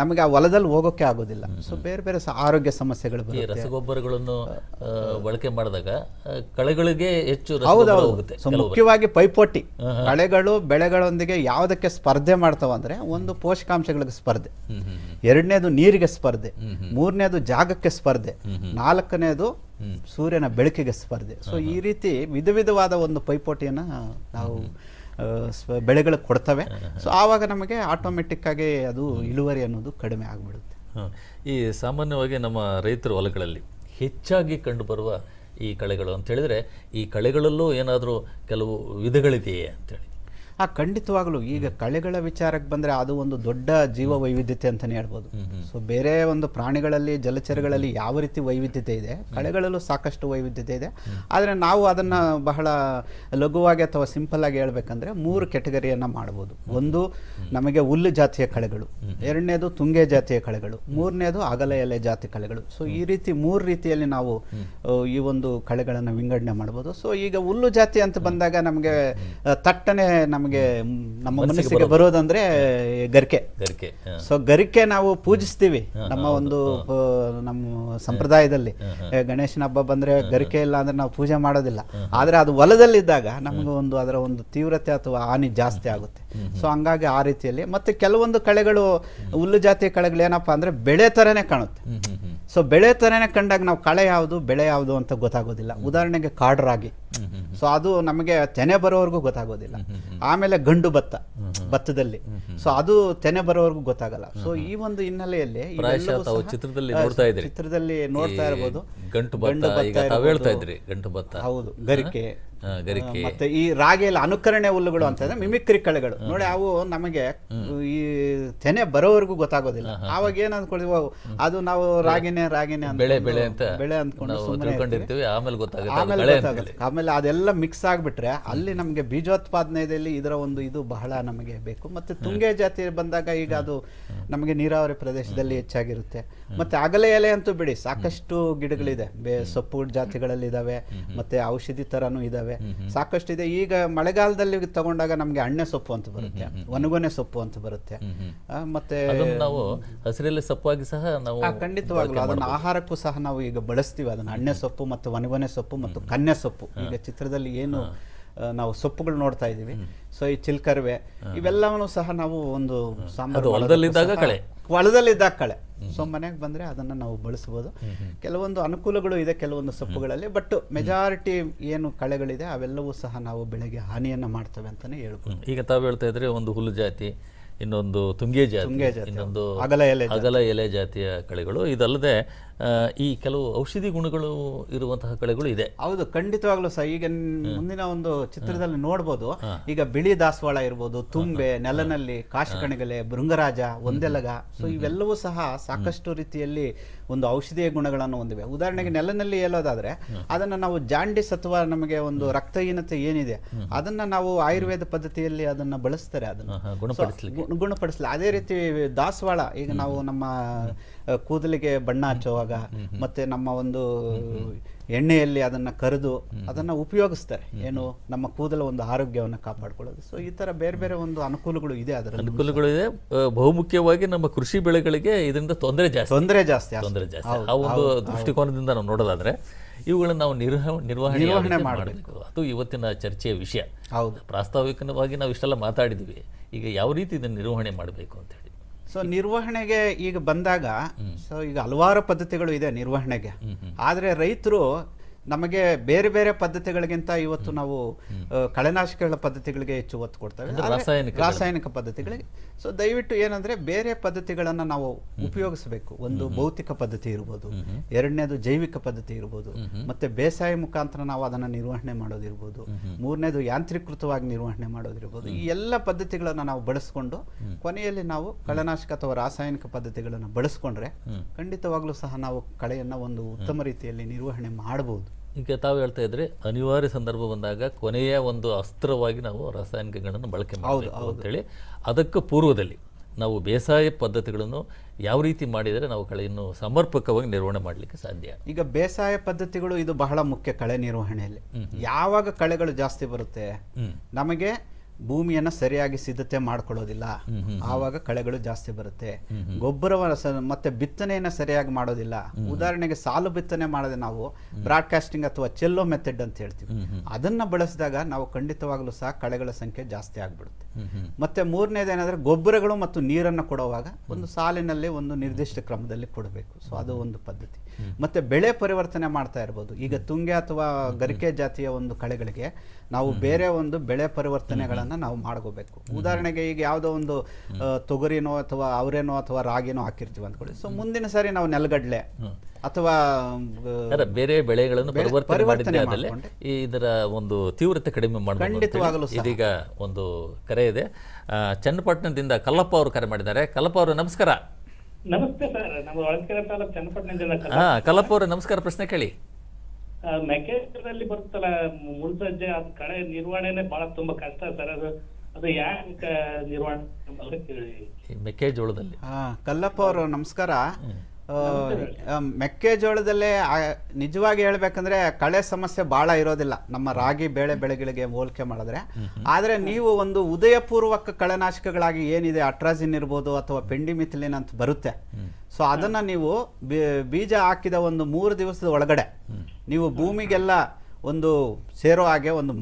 ನಮಗೆ ಆ ಹೊಲದಲ್ಲಿ ಹೋಗೋಕೆ ಆಗೋದಿಲ್ಲ. ಸೊ ಬೇರೆ ಬೇರೆ ಆರೋಗ್ಯ ಸಮಸ್ಯೆಗಳು ಬರುತ್ತೆ. ರಸಗೊಬ್ಬರಗಳನ್ನು ಬಳಕೆ ಮಾಡಿದಾಗ ಕಳೆಗಳಿಗೆ ಹೆಚ್ಚು ಹೌದೌದು. ಮುಖ್ಯವಾಗಿ ಪೈಪೋಟಿ. ಕಳೆಗಳು ಬೆಳೆಗಳೊಂದಿಗೆ ಯಾವುದಕ್ಕೆ ಸ್ಪರ್ಧೆ ಮಾಡ್ತಾವ ಅಂದ್ರೆ ಒಂದು ಪೋಷಕಾಂಶಗಳಿಗೆ ಸ್ಪರ್ಧೆ. ಎರಡನೇದು ನೀರಿಗೆ ಸ್ಪರ್ಧೆ. ಮೂರನೇದು ಜಾಗಕ್ಕೆ ಸ್ಪರ್ಧೆ. ನಾಲ್ಕನೇದು ಸೂರ್ಯನ ಬೆಳಕಿಗೆ ಸ್ಪರ್ಧೆ. ಸೊ ಈ ರೀತಿ ವಿಧ ವಿಧವಾದ ಒಂದು ಪೈಪೋಟಿಯನ್ನ ನಾವು ಬೆಳೆಗಳು ಕೊಡ್ತವೆ. ಸೊ ಆವಾಗ ನಮಗೆ ಆಟೋಮೆಟಿಕ್ ಆಗಿ ಅದು ಇಳುವರಿ ಅನ್ನೋದು ಕಡಿಮೆ ಆಗಿಬಿಡುತ್ತೆ. ಈ ಸಾಮಾನ್ಯವಾಗಿ ನಮ್ಮ ರೈತರ ಹೊಲಗಳಲ್ಲಿ ಹೆಚ್ಚಾಗಿ ಕಂಡುಬರುವ ಈ ಕಳೆಗಳು ಅಂತ ಹೇಳಿದರೆ ಈ ಕಳೆಗಳಲ್ಲೂ ಏನಾದರೂ ಕೆಲವು ವಿಧಗಳಿದೆಯೇ ಅಂತೇಳಿ ಆ ಖಂಡಿತವಾಗ್ಲೂ ಈಗ ಕಳೆಗಳ ವಿಚಾರಕ್ಕೆ ಬಂದ್ರೆ ಅದು ಒಂದು ದೊಡ್ಡ ಜೀವ ವೈವಿಧ್ಯತೆ ಅಂತಲೇ ಹೇಳ್ಬೋದು ಸೊ ಬೇರೆ ಒಂದು ಪ್ರಾಣಿಗಳಲ್ಲಿ ಜಲಚರಗಳಲ್ಲಿ ಯಾವ ರೀತಿ ವೈವಿಧ್ಯತೆ ಇದೆ? ಕಳೆಗಳಲ್ಲೂ ಸಾಕಷ್ಟು ವೈವಿಧ್ಯತೆ ಇದೆ. ಆದರೆ ನಾವು ಅದನ್ನ ಬಹಳ ಲಘುವಾಗಿ ಅಥವಾ ಸಿಂಪಲ್ ಆಗಿ ಹೇಳ್ಬೇಕಂದ್ರೆ ಮೂರು ಕೆಟಗರಿಯನ್ನು ಮಾಡಬಹುದು ಒಂದು ನಮಗೆ ಹುಲ್ಲು ಜಾತಿಯ ಕಳೆಗಳು. ಎರಡನೇದು ತುಂಗೆ ಜಾತಿಯ ಕಳೆಗಳು. ಮೂರನೇದು ಅಗಲ ಎಲೆ ಜಾತಿ ಕಳೆಗಳು. ಸೊ ಈ ರೀತಿ ಮೂರು ರೀತಿಯಲ್ಲಿ ನಾವು ಈ ಒಂದು ಕಳೆಗಳನ್ನು ವಿಂಗಡಣೆ ಮಾಡ್ಬೋದು. ಸೊ ಈಗ ಹುಲ್ಲು ಜಾತಿ ಅಂತ ಬಂದಾಗ ನಮಗೆ ತಟ್ಟನೆ ನಮಗೆ ಮ್, ನಮ್ಮ ಮನಸ್ಸಿಗೆ ಬರೋದಂದ್ರೆ ಗರಿಕೆ. ಗರಿಕೆ. ಸೊ ಗರಿಕೆ ನಾವು ಪೂಜಿಸ್ತೀವಿ ನಮ್ಮ ಒಂದು ನಮ್ಮ ಸಂಪ್ರದಾಯದಲ್ಲಿ. ಗಣೇಶನ ಹಬ್ಬ ಬಂದ್ರೆ ಗರಿಕೆ ಇಲ್ಲ ಅಂದ್ರೆ ನಾವು ಪೂಜೆ ಮಾಡೋದಿಲ್ಲ. ಆದ್ರೆ ಅದು ಹೊಲದಲ್ಲಿದ್ದಾಗ ನಮಗೆ ಒಂದು ಅದರ ಒಂದು ತೀವ್ರತೆ ಅಥವಾ ಹಾನಿ ಜಾಸ್ತಿ ಆಗುತ್ತೆ. ಸೊ ಹಂಗಾಗಿ ಆ ರೀತಿಯಲ್ಲಿ ಮತ್ತೆ ಕೆಲವೊಂದು ಕಳೆಗಳು ಹುಲ್ಲು ಜಾತಿಯ ಕಳೆಗಳು ಏನಪ್ಪಾ ಅಂದ್ರೆ ಬೆಳೆ ತರನೇ ಕಾಣುತ್ತೆ. ಸೊ ಬೆಳೆ ಥರನೇ ಕಂಡಾಗ ನಾವು ಕಳೆ ಯಾವುದು ಬೆಳೆ ಯಾವುದು ಅಂತ ಗೊತ್ತಾಗೋದಿಲ್ಲ. ಉದಾಹರಣೆಗೆ ಕಾಡು ರಾಗಿ ಸೊ ಅದು ನಮಗೆ ತೆನೆ ಬರೋವರೆಗೂ ಗೊತ್ತಾಗೋದಿಲ್ಲ. ಆಮೇಲೆ ಗಂಡು ಭತ್ತ ಭತ್ತದಲ್ಲಿ. ಸೊ ಅದು ತೆನೆ ಬರೋವರೆಗೂ ಗೊತ್ತಾಗಲ್ಲ. ಸೊ ಈ ಒಂದು ಹಿನ್ನೆಲೆಯಲ್ಲಿ ಚಿತ್ರದಲ್ಲಿ ನೋಡ್ತಾ ಇದ್ರಿ. ಚಿತ್ರದಲ್ಲಿ ನೋಡ್ತಾ ಇರ್ಬೋದು. ಗಂಟು ಭತ್ತ ಈಗ ತಾವು ಹೇಳ್ತಾ ಇದ್ರಿ ಗಂಟು ಭತ್ತ. ಹೌದು ಗರಿಕೆ. ಮತ್ತೆ ಈ ರಾಗಿಯಲ್ಲಿ ಅನುಕರಣೆ ಹುಲ್ಲುಗಳು ಅಂತಂದ್ರೆ ಮಿಮಿಕ್ರಿ ಕಳೆಗಳು. ನೋಡಿ ಅವು ನಮಗೆ ಈ ತೆನೆ ಬರೋವರೆಗೂ ಗೊತ್ತಾಗೋದಿಲ್ಲ. ಆವಾಗ ಏನ್ ಅನ್ಕೊಳ್ತೀವಿ? ಅದು ನಾವು ರಾಗಿನೇ ರಾಗಿನೇ ಅಂತ ಬೆಳೆ ಬೆಳೆ ಅಂತ ಬೆಳೆ ಅಂದ್ಕೊಂಡು ಸುಮ್ಮನೆ ಆಮೇಲೆ ಗೊತ್ತಾಗುತ್ತೆ ಆಮೇಲೆ ಅದೆಲ್ಲ ಮಿಕ್ಸ್ ಆಗ್ಬಿಟ್ರೆ ಅಲ್ಲಿ ನಮಗೆ ಬೀಜೋತ್ಪಾದನೆಯಲ್ಲಿ ಇದರ ಒಂದು ಇದು ಬಹಳ ನಮಗೆ ಬೇಕು. ಮತ್ತೆ ತುಂಗೆ ಜಾತಿ ಬಂದಾಗ ಈಗ ಅದು ನಮಗೆ ನೀರಾವರಿ ಪ್ರದೇಶದಲ್ಲಿ ಹೆಚ್ಚಾಗಿರುತ್ತೆ. ಮತ್ತೆ ಅಗಲೆ ಎಲೆ ಅಂತೂ ಬಿಡಿ ಸಾಕಷ್ಟು ಗಿಡಗಳಿದೆ. ಬೇ ಸೊಪ್ಪು ಜಾತಿಗಳಲ್ಲಿ ಇದಾವೆ ಮತ್ತೆ ಔಷಧಿ ತರನು ಇದಾವೆ. ಸಾಕಷ್ಟು ಇದೆ ಈಗ ಮಳೆಗಾಲದಲ್ಲಿ ತಗೊಂಡಾಗ ನಮ್ಗೆ ಅಣ್ಣೆ ಸೊಪ್ಪು ಅಂತ ಬರುತ್ತೆ. ಒಣಗೊನೆ ಸೊಪ್ಪು ಅಂತ ಬರುತ್ತೆ. ಮತ್ತೆ ನಾವು ಹಸಿರೆಲೆ ಸೊಪ್ಪಾಗಿ ಸಹ ನಾವು ಖಂಡಿತವಾಗ್ಲೂ ಅದನ್ನ ಆಹಾರಕ್ಕೂ ಸಹ ನಾವು ಈಗ ಬಳಸ್ತೀವಿ. ಅದನ್ನ ಅಣ್ಣೆ ಸೊಪ್ಪು ಮತ್ತು ಒಣಗೊನೆ ಸೊಪ್ಪು ಮತ್ತು ಕನ್ಯೆ ಸೊಪ್ಪು. ಈಗ ಚಿತ್ರದಲ್ಲಿ ಏನು ನಾವು ಸೊಪ್ಪುಗಳು ನೋಡ್ತಾ ಇದೀವಿ ಸೊ ಈ ಚಿಲ್ಕರ್ವೆ ಇವೆಲ್ಲವನ್ನು ಸಹ ನಾವು ಒಂದು ಸಾಂಬಾರು ಹೊಲದಲ್ಲಿದ್ದಾಗ ಕಳೆ. ಹೊಲದಲ್ಲಿದ್ದಾಗ ಕಳೆ. ಸೊ ಮನೆಗೆ ಬಂದ್ರೆ ಅದನ್ನ ನಾವು ಬಳಸ್ಬೋದು. ಕೆಲವೊಂದು ಅನುಕೂಲಗಳು ಇದೆ ಕೆಲವೊಂದು ಸೊಪ್ಪುಗಳಲ್ಲಿ ಬಟ್ ಮೆಜಾರಿಟಿ ಏನು ಕಳೆಗಳಿದೆ ಅವೆಲ್ಲವೂ ಸಹ ನಾವು ಬೆಳೆಗೆ ಹಾನಿಯನ್ನು ಮಾಡ್ತವೆ ಅಂತಾನೆ ಹೇಳ್ಬೋದು. ಈಗ ತಾವು ಹೇಳ್ತಾ ಇದ್ರೆ ಒಂದು ಹುಲ್ಲು ಜಾತಿ ಇನ್ನೊಂದು ತುಂಗೆ ಜಾತಿ ತುಂಗೆ ಜಾತಿ, ಇನ್ನೊಂದು ಅಗಲ ಎಲೆ ಅಗಲ ಎಲೆ ಜಾತಿಯ ಕಳೆಗಳು. ಇದಲ್ಲದೆ ಈ ಕೆಲವು ಔಷಧಿ ಗುಣಗಳು ಇರುವಂತಹ ಕಳೆಗಳು ಇದೆ. ಹೌದು ಖಂಡಿತವಾಗ್ಲೂ ಸಹ ಈಗ ಮುಂದಿನ ಒಂದು ಚಿತ್ರದಲ್ಲಿ ನೋಡ್ಬೋದು. ಈಗ ಬಿಳಿ ದಾಸವಾಳ ಇರ್ಬೋದು ತುಂಬೆ ನೆಲನಲ್ಲಿ ಕಾಶಕಣಿಗಲೆ ಭೃಂಗರಾಜ ಒಂದೆಲಗ. ಸೊ ಇವೆಲ್ಲವೂ ಸಹ ಸಾಕಷ್ಟು ರೀತಿಯಲ್ಲಿ ಒಂದು ಔಷಧೀಯ ಗುಣಗಳನ್ನು ಹೊಂದಿವೆ. ಉದಾಹರಣೆಗೆ ನೆಲನಲ್ಲಿ ಹೇಳೋದಾದ್ರೆ ಅದನ್ನ ನಾವು ಜಾಂಡಿಸ್ ಅಥವಾ ನಮಗೆ ಒಂದು ರಕ್ತಹೀನತೆ ಏನಿದೆ ಅದನ್ನ ನಾವು ಆಯುರ್ವೇದ ಪದ್ಧತಿಯಲ್ಲಿ ಅದನ್ನ ಬಳಸ್ತಾರೆ ಅದನ್ನ. ಗುಣಪಡಿಸಲಿ ಅದೇ ರೀತಿ ದಾಸವಾಳ ಈಗ ನಾವು ನಮ್ಮ ಕೂದಲಿಗೆ ಬಣ್ಣ ಹಚ್ಚುವಾಗ ಮತ್ತೆ ನಮ್ಮ ಒಂದು ಎಣ್ಣೆಯಲ್ಲಿ ಅದನ್ನು ಕರೆದು ಅದನ್ನು ಉಪಯೋಗಿಸ್ತಾರೆ. ಏನು ನಮ್ಮ ಕೂದಲ ಒಂದು ಆರೋಗ್ಯವನ್ನು ಕಾಪಾಡ್ಕೊಳ್ಳೋದು. ಸೊ ಈ ಥರ ಬೇರೆ ಬೇರೆ ಒಂದು ಅನುಕೂಲಗಳು ಇದೆ ಅದರ ಅನುಕೂಲಗಳು ಇದೆ. ಬಹುಮುಖ್ಯವಾಗಿ ನಮ್ಮ ಕೃಷಿ ಬೆಳೆಗಳಿಗೆ ಇದರಿಂದ ತೊಂದರೆ ಜಾಸ್ತಿ. ತೊಂದರೆ ಜಾಸ್ತಿ. ತೊಂದರೆ ಜಾಸ್ತಿ. ಆ ಒಂದು ದೃಷ್ಟಿಕೋನದಿಂದ ನಾವು ನೋಡೋದಾದ್ರೆ ಇವುಗಳನ್ನು ನಾವು ನಿರ್ವಹ ನಿರ್ವಹಣೆ ಮಾಡಬೇಕು. ಅದು ಇವತ್ತಿನ ಚರ್ಚೆಯ ವಿಷಯ. ಹೌದು. ಪ್ರಾಸ್ತಾವಿಕವಾಗಿ ನಾವು ಇಷ್ಟೆಲ್ಲ ಮಾತಾಡಿದ್ವಿ ಈಗ ಯಾವ ರೀತಿ ಇದನ್ನು ನಿರ್ವಹಣೆ ಮಾಡಬೇಕು ಅಂತ ಹೇಳಿ. ಸೊ ನಿರ್ವಹಣೆಗೆ ಈಗ ಬಂದಾಗ ಸೊ ಈಗ ಹಲವಾರು ಪದ್ಧತಿಗಳು ಇದೆ ನಿರ್ವಹಣೆಗೆ. ಆದರೆ ರೈತರು ನಮಗೆ ಬೇರೆ ಬೇರೆ ಪದ್ಧತಿಗಳಿಗಿಂತ ಇವತ್ತು ನಾವು ಕಳೆನಾಶಕಗಳ ಪದ್ಧತಿಗಳಿಗೆ ಹೆಚ್ಚು ಒತ್ತು ಕೊಡ್ತೇವೆ. ರಾಸಾಯನಿಕ ರಾಸಾಯನಿಕ ಪದ್ಧತಿಗಳಿಗೆ. ಸೊ ದಯವಿಟ್ಟು ಏನಂದ್ರೆ ಬೇರೆ ಪದ್ಧತಿಗಳನ್ನು ನಾವು ಉಪಯೋಗಿಸಬೇಕು. ಒಂದು ಭೌತಿಕ ಪದ್ಧತಿ ಇರ್ಬೋದು ಎರಡನೇದು ಜೈವಿಕ ಪದ್ಧತಿ ಇರ್ಬೋದು ಮತ್ತೆ ಬೇಸಾಯ ಮುಖಾಂತರ ನಾವು ಅದನ್ನು ನಿರ್ವಹಣೆ ಮಾಡೋದಿರ್ಬೋದು ಮೂರನೇದು ಯಾಂತ್ರೀಕೃತವಾಗಿ ನಿರ್ವಹಣೆ ಮಾಡೋದಿರ್ಬೋದು ಈ ಎಲ್ಲ ಪದ್ಧತಿಗಳನ್ನು ನಾವು ಬಳಸ್ಕೊಂಡು ಕೊನೆಯಲ್ಲಿ ನಾವು ಕಳೆನಾಶಕ ಅಥವಾ ರಾಸಾಯನಿಕ ಪದ್ಧತಿಗಳನ್ನು ಬಳಸ್ಕೊಂಡ್ರೆ ಖಂಡಿತವಾಗ್ಲೂ ಸಹ ನಾವು ಕಳೆಯನ್ನು ಒಂದು ಉತ್ತಮ ರೀತಿಯಲ್ಲಿ ನಿರ್ವಹಣೆ ಮಾಡಬಹುದು ಈಗ ತಾವು ಹೇಳ್ತಾ ಇದ್ರೆ ಅನಿವಾರ್ಯ ಸಂದರ್ಭ ಬಂದಾಗ ಕೊನೆಯ ಒಂದು ಅಸ್ತ್ರವಾಗಿ ನಾವು ರಾಸಾಯನಿಕಗಳನ್ನು ಬಳಕೆ ಮಾಡಬೇಕು ಅಂತೇಳಿ ಅದಕ್ಕೆ ಪೂರ್ವದಲ್ಲಿ ನಾವು ಬೇಸಾಯ ಪದ್ಧತಿಗಳನ್ನು ಯಾವ ರೀತಿ ಮಾಡಿದರೆ ನಾವು ಕಳೆಯನ್ನು ಸಮರ್ಪಕವಾಗಿ ನಿರ್ವಹಣೆ ಮಾಡಲಿಕ್ಕೆ ಸಾಧ್ಯ? ಈಗ ಬೇಸಾಯ ಪದ್ಧತಿಗಳು ಇದು ಬಹಳ ಮುಖ್ಯ ಕಳೆ ನಿರ್ವಹಣೆಯಲ್ಲಿ. ಯಾವಾಗ ಕಳೆಗಳು ಜಾಸ್ತಿ ಬರುತ್ತೆ? ನಮಗೆ ಭೂಮಿಯನ್ನ ಸರಿಯಾಗಿ ಸಿದ್ಧತೆ ಮಾಡ್ಕೊಳ್ಳೋದಿಲ್ಲ. ಆವಾಗ ಕಳೆಗಳು ಜಾಸ್ತಿ ಬರುತ್ತೆ. ಗೊಬ್ಬರವನ್ನು ಮತ್ತೆ ಬಿತ್ತನೆಯನ್ನ ಸರಿಯಾಗಿ ಮಾಡೋದಿಲ್ಲ. ಉದಾಹರಣೆಗೆ ಸಾಲು ಬಿತ್ತನೆ ಮಾಡದೆ ನಾವು ಬ್ರಾಡ್ಕಾಸ್ಟಿಂಗ್ ಅಥವಾ ಚೆಲ್ಲೋ ಮೆಥಡ್ ಅಂತ ಹೇಳ್ತೀವಿ. ಅದನ್ನ ಬಳಸಿದಾಗ ನಾವು ಖಂಡಿತವಾಗ್ಲೂ ಸಹ ಕಳೆಗಳ ಸಂಖ್ಯೆ ಜಾಸ್ತಿ ಆಗ್ಬಿಡುತ್ತೆ. ಮತ್ತೆ ಮೂರನೇದೇನೆಂದ್ರೆ ಗೊಬ್ಬರಗಳು ಮತ್ತು ನೀರನ್ನು ಕೊಡುವಾಗ ಒಂದು ಸಾಲಿನಲ್ಲಿ ಒಂದು ನಿರ್ದಿಷ್ಟ ಕ್ರಮದಲ್ಲಿ ಕೊಡಬೇಕು. ಸೊ ಅದು ಒಂದು ಪದ್ಧತಿ. ಮತ್ತೆ ಬೆಳೆ ಪರಿವರ್ತನೆ ಮಾಡ್ತಾ ಇರ್ಬೋದು. ಈಗ ತುಂಗೆ ಅಥವಾ ಗರಿಕೆ ಜಾತಿಯ ಒಂದು ಕಳೆಗಳಿಗೆ ನಾವು ಬೇರೆ ಒಂದು ಬೆಳೆ ಪರಿವರ್ತನೆಗಳನ್ನ ನಾವು ಮಾಡ್ಕೋಬೇಕು. ಉದಾಹರಣೆಗೆ ಈಗ ಯಾವುದೋ ಒಂದು ತೊಗರಿನೋ ಅಥವಾ ಅವರೇನೋ ಅಥವಾ ರಾಗಿನೋ ಹಾಕಿರ್ತೀವಿ ಅಂದ್ಕೊಳ್ಳಿ. ಸೊ ಮುಂದಿನ ಸಾರಿ ನಾವು ನೆಲಗಡಲೆ ಅಥವಾ ಬೇರೆ ಬೆಳೆಗಳನ್ನು ಪರಿವರ್ತನೆ ಇದರ ಒಂದು ತೀವ್ರತೆ ಕಡಿಮೆ ಮಾಡಬಹುದು. ಇದೀಗ ಒಂದು ಕರೆ ಇದೆ. ಚನ್ನಪಟ್ಟಣದಿಂದ ಕಲ್ಲಪ್ಪ ಅವರು ಕರೆ ಮಾಡಿದ್ದಾರೆ. ಕಲ್ಲಪ್ಪ ಅವರು ನಮಸ್ಕಾರ. ನಮಸ್ತೆ ಸರ್ ನಮ್ಮ ಹೊಳಲ್ಕೆರೆ ತಾಲೂಕು ಚನ್ನಪಟ್ಟಣದಿಂದ ಕಲ- ಹಾ ಕಲ್ಲಪ್ಪ ಅವರೇ ನಮಸ್ಕಾರ ಪ್ರಶ್ನೆ ಕೇಳಿ. ಮೆಕ್ಕೆಜೋಳದಲ್ಲಿ ಬರುತ್ತಲ್ಲ ಮುಳ್ಸಜ್ಜೆ ಅದ್ ಕಳೆ ನಿರ್ವಹಣೆನೆ ಬಹಳ ತುಂಬಾ ಕಷ್ಟ ಸರ್ ಅದು ಅದು ಯಾಕೆ ನಿರ್ವಹಣೆ ಅಂತ ಕೇಳಿ. ಈ ಮೆಕ್ಕೆಜೋಳದಲ್ಲಿ ಹಾ ಕಲ್ಲಪ್ಪ ಅವರು ನಮಸ್ಕಾರ. ಮೆಕ್ಕೆಜೋಳದಲ್ಲೇ ನಿಜವಾಗಿ ಹೇಳ್ಬೇಕಂದ್ರೆ ಕಳೆ ಸಮಸ್ಯೆ ಬಹಳ ಇರೋದಿಲ್ಲ. ನಮ್ಮ ರಾಗಿ ಬೇಳೆ ಬೆಳೆಗಳಿಗೆ ಹೋಲಿಕೆ ಮಾಡಿದ್ರೆ. ಆದ್ರೆ ನೀವು ಒಂದು ಉದಯಪೂರ್ವಕ ಕಳೆನಾಶಕಗಳಾಗಿ ಏನಿದೆ ಅಟ್ರಾಜಿನ್ ಇರ್ಬೋದು ಅಥವಾ ಪೆಂಡಿಮಿಥಿಲಿನ್ ಅಂತ ಬರುತ್ತೆ. ಸೊ ಅದನ್ನ ನೀವು ಬೀಜ ಹಾಕಿದ ಒಂದು ಮೂರು ದಿವಸದ ಒಳಗಡೆ ನೀವು ಭೂಮಿಗೆಲ್ಲ ಒಂದು ಸೇರೋ ಹಾಗೆ ಒಂದು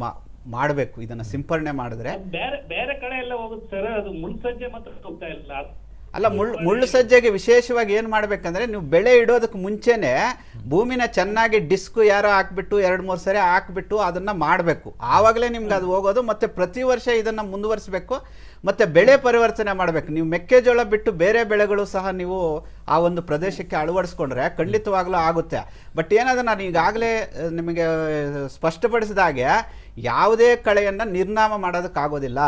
ಮಾಡಬೇಕು. ಇದನ್ನ ಸಿಂಪರಣೆ ಮಾಡಿದ್ರೆ. ಬೇರೆ ಬೇರೆ ಕಡೆ ಎಲ್ಲ ಹೋಗುತ್ತೆ ಸರ್. ಅದು ಮುನ್ಸಂಜೆ ಮಾತ್ರ ಹೋಗ್ತಾ ಇಲ್ಲ. ಅಲ್ಲ, ಮುಳ್ಳು ಮುಳ್ಳು ಸಜ್ಜೆಗೆ ವಿಶೇಷವಾಗಿ ಏನು ಮಾಡಬೇಕಂದ್ರೆ ನೀವು ಬೆಳೆ ಇಡೋದಕ್ಕೆ ಮುಂಚೆನೆ ಭೂಮಿನ ಚೆನ್ನಾಗಿ ಡಿಸ್ಕ್ ಯಾರೋ ಹಾಕ್ಬಿಟ್ಟು ಎರಡು, ಮೂರು ಸರಿ ಹಾಕ್ಬಿಟ್ಟು ಅದನ್ನ ಮಾಡಬೇಕು. ಆವಾಗಲೇ ನಿಮ್ಗೆ ಅದು ಹೋಗೋದು, ಮತ್ತೆ ಪ್ರತಿ ವರ್ಷ ಇದನ್ನ ಮುಂದುವರಿಸಬೇಕು, ಮತ್ತೆ ಬೆಳೆ ಪರಿವರ್ತನೆ ಮಾಡಬೇಕು. ನೀವು ಮೆಕ್ಕೆಜೋಳ ಬಿಟ್ಟು ಬೇರೆ ಬೆಳೆಗಳು ಸಹ ನೀವು ಆ ಒಂದು ಪ್ರದೇಶಕ್ಕೆ ಅಳವಡಿಸ್ಕೊಂಡ್ರೆ ಖಂಡಿತವಾಗ್ಲೂ ಆಗುತ್ತೆ. ಬಟ್ ಏನಾದರೂ ನಾನು ಈಗಾಗಲೇ ನಿಮಗೆ ಸ್ಪಷ್ಟಪಡಿಸಿದಾಗೆ ಯಾವುದೇ ಕಳೆಯನ್ನ ನಿರ್ನಾಮ ಮಾಡೋದಕ್ಕಾಗೋದಿಲ್ಲ.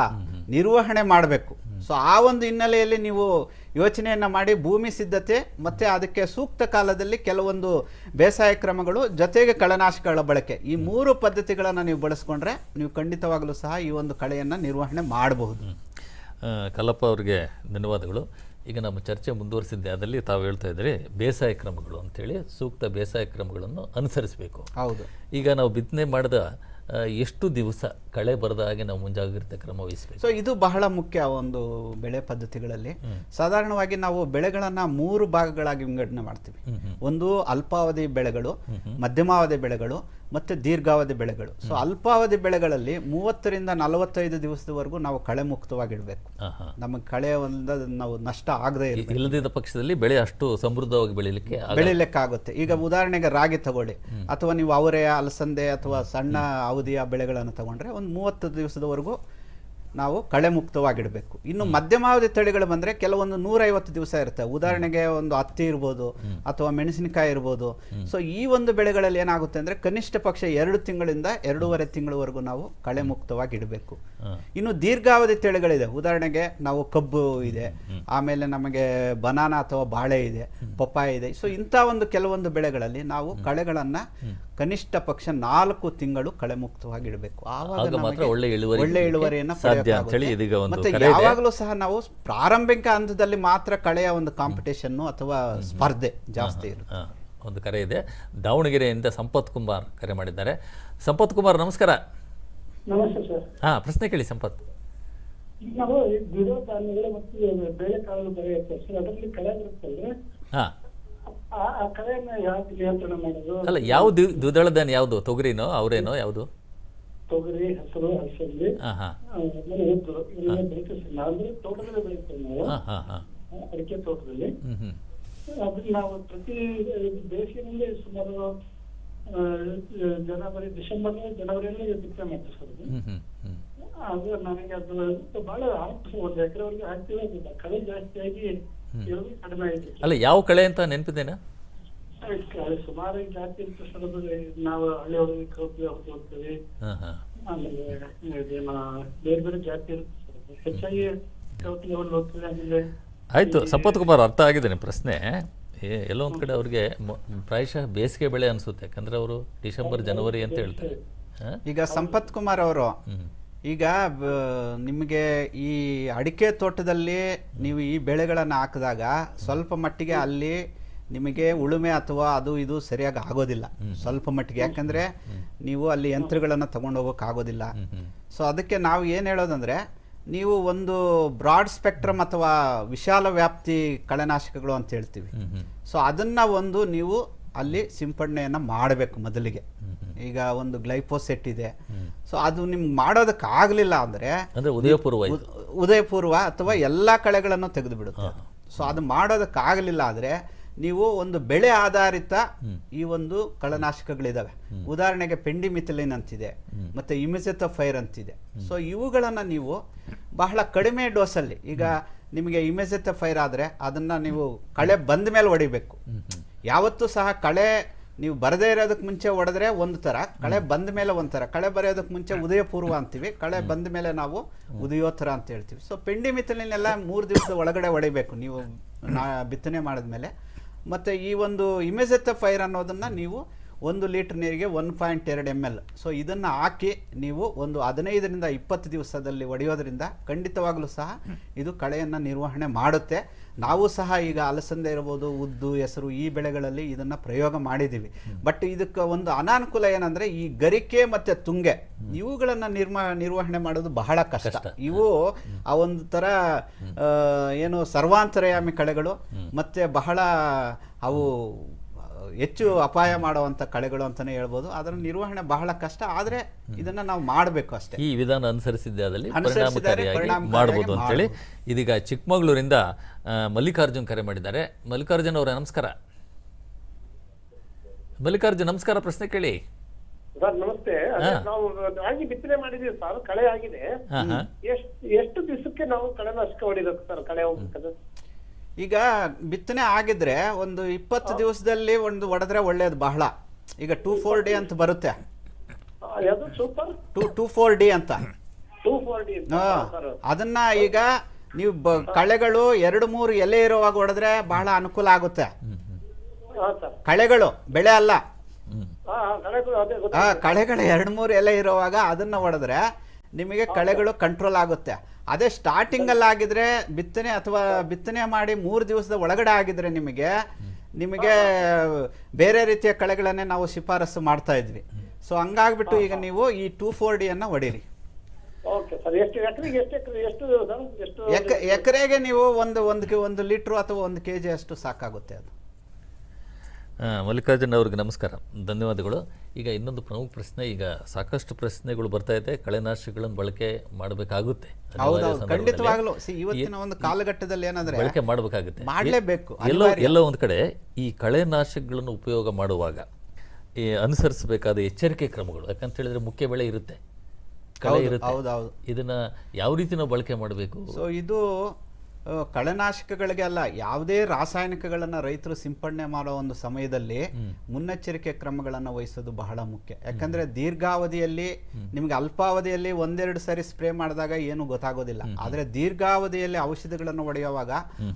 ನಿರ್ವಹಣೆ ಮಾಡಬೇಕು. ಸೊ ಆ ಒಂದು ಹಿನ್ನೆಲೆಯಲ್ಲಿ ನೀವು ಯೋಚನೆಯನ್ನು ಮಾಡಿ ಭೂಮಿ ಸಿದ್ಧತೆ ಮತ್ತು ಅದಕ್ಕೆ ಸೂಕ್ತ ಕಾಲದಲ್ಲಿ ಕೆಲವೊಂದು ಬೇಸಾಯ ಕ್ರಮಗಳು ಜೊತೆಗೆ ಕಳೆನಾಶಕಗಳ ಬಳಕೆ. ಈ ಮೂರು ಪದ್ಧತಿಗಳನ್ನು ನೀವು ಬಳಸ್ಕೊಂಡ್ರೆ ನೀವು ಖಂಡಿತವಾಗಲೂ ಸಹ ಈ ಒಂದು ಕಳೆಯನ್ನು ನಿರ್ವಹಣೆ ಮಾಡಬಹುದು. ಕಲ್ಲಪ್ಪ ಅವರಿಗೆ ಧನ್ಯವಾದಗಳು. ಈಗ ನಮ್ಮ ಚರ್ಚೆ ಮುಂದುವರಿಸಿದ್ದೆ. ಅದರಲ್ಲಿ ತಾವು ಹೇಳ್ತಾ ಇದ್ದೀರಿ ಬೇಸಾಯ ಕ್ರಮಗಳು ಅಂತೇಳಿ ಸೂಕ್ತ ಬೇಸಾಯ ಕ್ರಮಗಳನ್ನು ಅನುಸರಿಸಬೇಕು. ಹೌದು. ಈಗ ನಾವು ಬಿತ್ತನೆ ಮಾಡಿದ ಎಷ್ಟು ದಿವಸ ಕಳೆ ಬರದ ಹಾಗೆ ನಾವು ಮುಂಜಾಗ್ರತೆ ಕ್ರಮ ವಹಿಸಬೇಕು. ಸೊ ಇದು ಬಹಳ ಮುಖ್ಯ ಒಂದು ಬೆಳೆ ಪದ್ಧತಿಗಳಲ್ಲಿ. ಸಾಧಾರಣವಾಗಿ ನಾವು ಬೆಳೆಗಳನ್ನ ಮೂರು ಭಾಗಗಳಾಗಿ ವಿಂಗಡಣೆ ಮಾಡ್ತೀವಿ. ಒಂದು ಅಲ್ಪಾವಧಿ ಬೆಳೆಗಳು ಮಧ್ಯಮಾವಧಿ ಬೆಳೆಗಳು ಮತ್ತೆ ದೀರ್ಘಾವಧಿ ಬೆಳೆಗಳು. ಸೊ ಅಲ್ಪಾವಧಿ ಬೆಳೆಗಳಲ್ಲಿ ಮೂವತ್ತರಿಂದ ನಲವತ್ತೈದು ದಿವಸದವರೆಗೂ ನಾವು ಕಳೆ ಮುಕ್ತವಾಗಿಡಬೇಕು ನಮಗೆ ಕಳೆ ಒಂದು ನಾವು ನಷ್ಟ ಆಗದೆ ಇಲ್ಲದಿದ್ದ ಪಕ್ಷದಲ್ಲಿ ಬೆಳೆ ಅಷ್ಟು ಸಮೃದ್ಧವಾಗಿ ಬೆಳಿಲಿಕ್ಕೆ. ಬೆಳಿಲಿಕ್ಕಾಗುತ್ತೆ ಈಗ ಉದಾಹರಣೆಗೆ ರಾಗಿ ತಗೊಳ್ಳಿ. ಅಥವಾ ನೀವು ಅವರೆಯ ಅಲಸಂದೆ ಅಥವಾ ಸಣ್ಣ ಅವಧಿಯ ಬೆಳೆಗಳನ್ನು ತಗೊಂಡ್ರೆ ಒಂದು ಮೂವತ್ತು ದಿವಸದವರೆಗೂ ನಾವು ಕಳೆ ಮುಕ್ತವಾಗಿಡಬೇಕು ಇನ್ನು ಮಧ್ಯಮಾವಧಿ ತಳಿಗಳು ಬಂದ್ರೆ ಕೆಲವೊಂದು ನೂರೈವತ್ತು ದಿವಸ ಇರುತ್ತೆ. ಉದಾಹರಣೆಗೆ ಒಂದು ಹತ್ತಿ ಇರ್ಬೋದು ಅಥವಾ ಮೆಣಸಿನಕಾಯಿ ಇರ್ಬೋದು. ಸೊ ಈ ಒಂದು ಬೆಳೆಗಳಲ್ಲಿ ಏನಾಗುತ್ತೆ ಅಂದ್ರೆ ಕನಿಷ್ಠ ಪಕ್ಷ ಎರಡು ತಿಂಗಳಿಂದ ಎರಡೂವರೆ ತಿಂಗಳವರೆಗೂ ನಾವು ಕಳೆ ಮುಕ್ತವಾಗಿ ಇಡಬೇಕು ಇನ್ನು ದೀರ್ಘಾವಧಿ ತಳಿಗಳಿದೆ. ಉದಾಹರಣೆಗೆ ನಾವು ಕಬ್ಬು ಇದೆ. ಆಮೇಲೆ ನಮಗೆ ಬನಾನಾ ಅಥವಾ ಬಾಳೆ ಇದೆ ಪಪ್ಪಾಯ ಇದೆ. ಸೊ ಇಂಥ ಒಂದು ಕೆಲವೊಂದು ಬೆಳೆಗಳಲ್ಲಿ ನಾವು ಕಳೆಗಳನ್ನು ಕನಿಷ್ಠ ಪಕ್ಷ ನಾಲ್ಕು ತಿಂಗಳು ಕಳೆ ಮುಕ್ತವಾಗಿ ಇಡಬೇಕು ಆವಾಗ ಇಳುವರಿ ಒಳ್ಳೆ ಇಳುವರಿಯನ್ನ ಸಾಧ್ಯ ಅಂತ ಹೇಳಿ ಇದೀಗ ಒಂದು ಕರೆ ಇದೆ. ಯಾವಾಗಲೂ ಸಹ ನಾವು ಪ್ರಾರಂಭಿಕ ಹಂತದಲ್ಲಿ ಮಾತ್ರ ಕಳೆಯ ಒಂದು ಕಾಂಪಿಟೇಷನ್ ಅಥವಾ ಸ್ಪರ್ಧೆ ಜಾಸ್ತಿ ಇರುತ್ತೆ. ಒಂದು ಕರೆ ಇದೆ. ದಾವಣಗೆರೆಯಿಂದ ಸಂಪತ್ ಕುಮಾರ್ ಕರೆ ಮಾಡಿದ್ದಾರೆ. ಸಂಪತ್ ಕುಮಾರ್ ನಮಸ್ಕಾರ. ನಮಸ್ತೆ ಸರ್. ಹಾ ಪ್ರಶ್ನೆ ಕೇಳಿ ಸಂಪತ್. ಈಗ ನಾವು ಈ ದ್ವಿದಳ ಧಾನ್ಯಗಳು ಮತ್ತು ಬೇಳೆಕಾಳು ಬೆಳೆಯುತ್ತೆ ಸರ್. ಅದರಲ್ಲಿ ಕಳೆ ಬರುತ್ತಂದ್ರೆ ಹಾ. ಆ ಆ ಕಳೆಯನ್ನ ಯಾವ ನಿಯಂತ್ರಣ ಮಾಡೋದು? ಅಲ್ಲ ಯಾವ ದ್ವಿ- ದ್ವಿದಳ ಧಾನ್ಯ ಯಾವ್ದು? ತೊಗರಿನೋ ಅವರೇನೋ ಯಾವುದು? ತೊಗರಿ ಹೆಸರು ಹಲಸಂದಿ ಉದ್ದು ಅಂದ್ರೆ ತೋಟದಲ್ಲಿ ಬೆಳಿತೀವಿ ನಾವು. ಅಡಿಕೆ ತೋಟದಲ್ಲಿ. ಅದನ್ನ ನಾವು ಪ್ರತಿ ಬೇಸಿಗೆನಲ್ಲಿ ಸುಮಾರು ಜನವರಿ ಡಿಸೆಂಬರ್ ಜನವರಿಯಲ್ಲಿ ಬಿತ್ತನೆ ಮಾಡ್ತೀವಿ ಸರ್ ಅದು. ನನಗೆ ಅದು ಬಹಳ ಹಾಕ್ತೀವಿ ಒಂದು ಎಕರೆವರೆಗೆ ಹಾಕ್ತೀವಿ ಕಳೆ ಜಾಸ್ತಿ ಆಗಿ ಕಡಿಮೆ ಆಯ್ತು ಅಲ್ಲ ಯಾವ ಕಳೆ ಅಂತ ನೆನಪಿದೇನಾ ಸುಮಾರು ಅದು ನಾವು ಕೌಪಿ ಹೋಗ್ತೀವಿ. ಹಾಂ ಹಾಂ. ಆಮೇಲೆ ಬೇರೆ ಬೇರೆ ಜಾತಿ ಇರುತ್ತೆ ಹೆಚ್ಚಾಗಿ ಹೋಗ್ತೀವಿ ಆಮೇಲೆ ಆಯಿತು ಸಂಪತ್ ಕುಮಾರ್ ಅರ್ಥ ಆಗಿದೆ ನಿಮ್ಮ ಪ್ರಶ್ನೆ. ಏ ಎಲ್ಲೋ ಒಂದು ಕಡೆ ಅವ್ರಿಗೆ ಮ- ಪ್ರಾಯಶಃ ಬೇಸಿಗೆ ಬೆಳೆ ಅನಿಸುತ್ತೆ. ಯಾಕಂದ್ರೆ ಅವರು ಡಿಸೆಂಬರ್ ಜನವರಿ ಅಂತ ಹೇಳ್ತಾರೆ. ಹಾಂ? ಈಗ ಸಂಪತ್ ಕುಮಾರ್ ಅವರು ಈಗ ನಿಮಗೆ ಈ ಅಡಿಕೆ ತೋಟದಲ್ಲಿ ನೀವು ಈ ಬೆಳೆಗಳನ್ನು ಹಾಕಿದಾಗ ಸ್ವಲ್ಪ ಮಟ್ಟಿಗೆ ಅಲ್ಲಿ ನಿಮಗೆ ಉಳುಮೆ ಅಥವಾ ಅದು ಇದು ಸರಿಯಾಗಿ ಆಗೋದಿಲ್ಲ. ಸ್ವಲ್ಪ ಮಟ್ಟಿಗೆ. ಯಾಕಂದ್ರೆ ನೀವು ಅಲ್ಲಿ ಯಂತ್ರಗಳನ್ನು ಆಗೋದಿಲ್ಲ. ಸೊ ಅದಕ್ಕೆ ನಾವು ಏನು ಹೇಳೋದಂದ್ರೆ ನೀವು ಒಂದು ಬ್ರಾಡ್ ಸ್ಪೆಕ್ಟ್ರಮ್ ಅಥವಾ ವಿಶಾಲ ವ್ಯಾಪ್ತಿ ಕಳೆನಾಶಕಗಳು ಅಂತ ಹೇಳ್ತೀವಿ. ಸೊ ಅದನ್ನ ಒಂದು ನೀವು ಅಲ್ಲಿ ಸಿಂಪಡಣೆಯನ್ನು ಮಾಡಬೇಕು ಮೊದಲಿಗೆ. ಈಗ ಒಂದು ಗ್ಲೈಫೋಸೆಟ್ ಇದೆ. ಸೊ ಅದು ನಿಮ್ಗೆ ಮಾಡೋದಕ್ಕೆ ಆಗಲಿಲ್ಲ ಅಂದರೆ ಉದಯಪೂರ್ವ ಉದಯಪೂರ್ವ ಅಥವಾ ಎಲ್ಲ ಕಳೆಗಳನ್ನು ತೆಗೆದು ಬಿಡುತ್ತೆ ಸೊ ಅದು ಮಾಡೋದಕ್ಕಾಗಲಿಲ್ಲ ಆದರೆ ನೀವು ಒಂದು ಬೆಳೆ ಆಧಾರಿತ ಈ ಒಂದು ಕಳೆನಾಶಕಗಳಿದಾವೆ ಉದಾಹರಣೆಗೆ ಪೆಂಡಿಮಿಥಿಲಿನ್ ಅಂತಿದೆ ಮತ್ತೆ ಇಮಿಸೆಥಫೈರ್ ಅಂತಿದೆ. ಸೊ ಇವುಗಳನ್ನ ನೀವು ಬಹಳ ಕಡಿಮೆ ಡೋಸಲ್ಲಿ ಈಗ ನಿಮಗೆ ಇಮಿಸೆಥಫೈರ್ ಆದರೆ ಅದನ್ನ ನೀವು ಕಳೆ ಬಂದ ಮೇಲೆ ಹೊಡಿಬೇಕು. ಯಾವತ್ತೂ ಸಹ ಕಳೆ ನೀವು ಬರದೇ ಇರೋದಕ್ಕೆ ಮುಂಚೆ ಹೊಡೆದ್ರೆ ಒಂದು ಥರ ಕಳೆ ಬಂದ ಮೇಲೆ ಒಂಥರ ಕಳೆ ಬರೆಯೋದಕ್ಕೆ ಮುಂಚೆ ಉದಯ ಪೂರ್ವ ಅಂತೀವಿ ಕಳೆ ಬಂದ ಮೇಲೆ ನಾವು ಉದಯೋತ್ತರ ಅಂತ ಹೇಳ್ತೀವಿ. ಸೊ ಪೆಂಡಿಮಿಥಿಲಿನೆಲ್ಲ ಮೂರು ದಿವಸದ ಒಳಗಡೆ ಹೊಡಿಬೇಕು. ನೀವು ನಾ ಬಿತ್ತನೆ ಮಾಡಿದ್ಮೇಲೆ. ಮತ್ತು ಈ ಒಂದು ಇಮೆಜೆತ್ತ ಫೈರ್ ಅನ್ನೋದನ್ನು ನೀವು ಒಂದು ಲೀಟರ್ ನೀರಿಗೆ ಒನ್ ಪಾಯಿಂಟ್ ಎರಡು ಎಂ ಎಲ್ ಸೊ ಇದನ್ನು ಹಾಕಿ ನೀವು ಒಂದು ಹದಿನೈದರಿಂದ ಇಪ್ಪತ್ತು ದಿವಸದಲ್ಲಿ ಒಡೆಯೋದ್ರಿಂದ ಖಂಡಿತವಾಗಲೂ ಸಹ ಇದು ಕಳೆಯನ್ನು ನಿರ್ವಹಣೆ ಮಾಡುತ್ತೆ. ನಾವು ಸಹ ಈಗ ಅಲಸಂದೆ ಇರ್ಬೋದು ಉದ್ದು ಹೆಸರು ಈ ಬೆಳೆಗಳಲ್ಲಿ ಇದನ್ನು ಪ್ರಯೋಗ ಮಾಡಿದ್ದೀವಿ. ಬಟ್ ಇದಕ್ಕೆ ಒಂದು ಅನಾನುಕೂಲ ಏನಂದರೆ ಈ ಗರಿಕೆ ಮತ್ತು ತುಂಗೆ ಇವುಗಳನ್ನು ನಿರ್ಮ ನಿರ್ವಹಣೆ ಮಾಡೋದು ಬಹಳ ಕಷ್ಟ. ಇವು ಆ ಒಂದು ಥರ ಏನು ಸರ್ವಾಂತರಯಾಮಿ ಕಳೆಗಳು ಮತ್ತು ಬಹಳ ಅವು ಹೆಚ್ಚು ಅಪಾಯ ಮಾಡುವಂತ ಕಳೆಗಳು ಅಂತಾನೆ ಹೇಳ್ಬೋದು. ಅದರ ನಿರ್ವಹಣೆ ಬಹಳ ಕಷ್ಟ. ಆದರೆ ಇದನ್ನ ನಾವು ಮಾಡಬೇಕು ಅಷ್ಟೇ. ಈ ವಿಧಾನ ಅನುಸರಿಸಿದ್ದೆ ಅದರಲ್ಲಿ ಪರಿಣಾಮಕಾರಿಯಾಗಿ ಮಾಡಬಹುದು ಅಂತ ಹೇಳಿ ಇದೀಗ ಚಿಕ್ಕಮಗಳೂರಿಂದ ಮಲ್ಲಿಕಾರ್ಜುನ್ ಕರೆ ಮಾಡಿದ್ದಾರೆ. ಮಲ್ಲಿಕಾರ್ಜುನ್ ಅವರ ನಮಸ್ಕಾರ. ಮಲ್ಲಿಕಾರ್ಜುನ್ ನಮಸ್ಕಾರ ಪ್ರಶ್ನೆ ಕೇಳಿ. ಸರ್ ನಮಸ್ತೆ. ನಾವು ರಾಗಿ ಬಿತ್ತನೆ ಮಾಡಿದೀವಿ ಸರ್ ಕಳೆ ಆಗಿದೆ. ಎಷ್ಟು ಎಷ್ಟು ದಿವಸಕ್ಕೆ ನಾವು ಕಳೆ ನಾಶಕ ಹೊಡಿಬೇಕು ಸರ್ ಕಳೆ ಹೋಗ್ಬೇಕದು ಈಗ ಬಿತ್ತನೆ ಆಗಿದ್ರೆ ಒಂದು ಇಪ್ಪತ್ತು ದಿವಸದಲ್ಲಿ ಒಂದು ಹೊಡೆದ್ರೆ ಒಳ್ಳೇದು ಬಹಳ. ಈಗ ಟೂ ಫೋರ್ ಡಿ ಅಂತ ಬರುತ್ತೆ. ಟೂ ಟೂ ಫೋರ್ ಡಿ ಅಂತ. ಅದನ್ನ ಈಗ ನೀವು ಕಳೆಗಳು ಎರಡು ಮೂರು ಎಲೆ ಇರುವಾಗ ಹೊಡೆದ್ರೆ ಬಹಳ ಅನುಕೂಲ ಆಗುತ್ತೆ. ಕಳೆಗಳು ಬೆಳೆ ಅಲ್ಲ. ಕಳೆಗಳು ಎರಡು ಮೂರು ಎಲೆ ಇರುವಾಗ ಅದನ್ನ ಹೊಡೆದ್ರೆ ನಿಮಗೆ ಕಳೆಗಳು ಕಂಟ್ರೋಲ್ ಆಗುತ್ತೆ. ಅದೇ ಸ್ಟಾರ್ಟಿಂಗ್ ಅಲ್ಲಿ ಆಗಿದ್ರೆ ಬಿತ್ತನೆ ಅಥವಾ ಬಿತ್ತನೆ ಮಾಡಿ ಮೂರು ದಿವಸದ ಒಳಗಡೆ ಆಗಿದ್ರೆ ನಿಮಗೆ ನಿಮಗೆ ಬೇರೆ ರೀತಿಯ ಕಳೆಗಳನ್ನೇ ನಾವು ಶಿಫಾರಸು ಮಾಡ್ತಾ ಇದ್ವಿ. ಸೊ ಹಂಗಾಗ್ಬಿಟ್ಟು ಈಗ ನೀವು ಈ ಟೂ ಫೋರ್ ಡಿ ಅನ್ನ ಹೊಡೀರಿ. ಎಕರೆಗೆ ಎಷ್ಟು ಎಕರೆ ಎಷ್ಟು ಎಷ್ಟು ಎಕ ಎಕರೆಗೆ ನೀವು ಒಂದು ಒಂದು ಕೆ- ಒಂದು ಲೀಟ್ರು ಅಥವಾ ಒಂದು ಕೆ ಜಿ ಅಷ್ಟು ಸಾಕಾಗುತ್ತೆ ಅದು. ಮಲ್ಲಿಕಾರ್ಜುನ್ ಅವ್ರಿಗೆ ನಮಸ್ಕಾರ. ಧನ್ಯವಾದಗಳು. ಈಗ ಇನ್ನೊಂದು ಪ್ರಮುಖ ಪ್ರಶ್ನೆ ಈಗ ಸಾಕಷ್ಟು ಪ್ರಶ್ನೆಗಳು ಬರ್ತಾ ಇದೆ. ಕಳೆನಾಶಕಗಳನ್ನು ಬಳಕೆ ಮಾಡಬೇಕಾಗುತ್ತೆ. ಖಂಡಿತವಾಗ್ಲೂ ಇವತ್ತಿನ ಒಂದು ಕಾಲಘಟ್ಟದಲ್ಲಿ ಏನಂದ್ರೆ ಬಳಕೆ ಮಾಡಬೇಕಾಗುತ್ತೆ. ಮಾಡ್ಲೇಬೇಕು, ಎಲ್ಲೋ ಎಲ್ಲೋ ಒಂದು ಕಡೆ ಈ ಕಳೆನಾಶಕಗಳನ್ನು ಉಪಯೋಗ ಮಾಡುವಾಗ ಈ ಅನುಸರಿಸಬೇಕಾದ ಎಚ್ಚರಿಕೆ ಕ್ರಮಗಳು ಯಾಕಂತ ಹೇಳಿದ್ರೆ ಮುಖ್ಯ ಬೆಳೆ ಇರುತ್ತೆ. ಕಳೆ ಇರುತ್ತೆ. ಇದನ್ನ ಯಾವ ರೀತಿ ನಾವು ಬಳಕೆ ಮಾಡಬೇಕು? ಸೊ ಇದು ಕಳೆನಾಶಕಗಳಿಗೆ ಅಲ್ಲ ಯಾವುದೇ ರಾಸಾಯನಿಕಗಳನ್ನು ರೈತರು ಸಿಂಪಡಣೆ ಮಾಡೋ ಒಂದು ಸಮಯದಲ್ಲಿ ಮುನ್ನೆಚ್ಚರಿಕೆ ಕ್ರಮಗಳನ್ನು ವಹಿಸೋದು ಬಹಳ ಮುಖ್ಯ. ಯಾಕಂದ್ರೆ ದೀರ್ಘಾವಧಿಯಲ್ಲಿ ನಿಮ್ಗೆ ಅಲ್ಪಾವಧಿಯಲ್ಲಿ ಒಂದೆರಡು ಸಾರಿ ಸ್ಪ್ರೇ ಮಾಡಿದಾಗ ಏನು ಗೊತ್ತಾಗೋದಿಲ್ಲ. ಆದ್ರೆ ದೀರ್ಘಾವಧಿಯಲ್ಲಿ ಔಷಧಿಗಳನ್ನು ಹೊಡೆಯುವಾಗ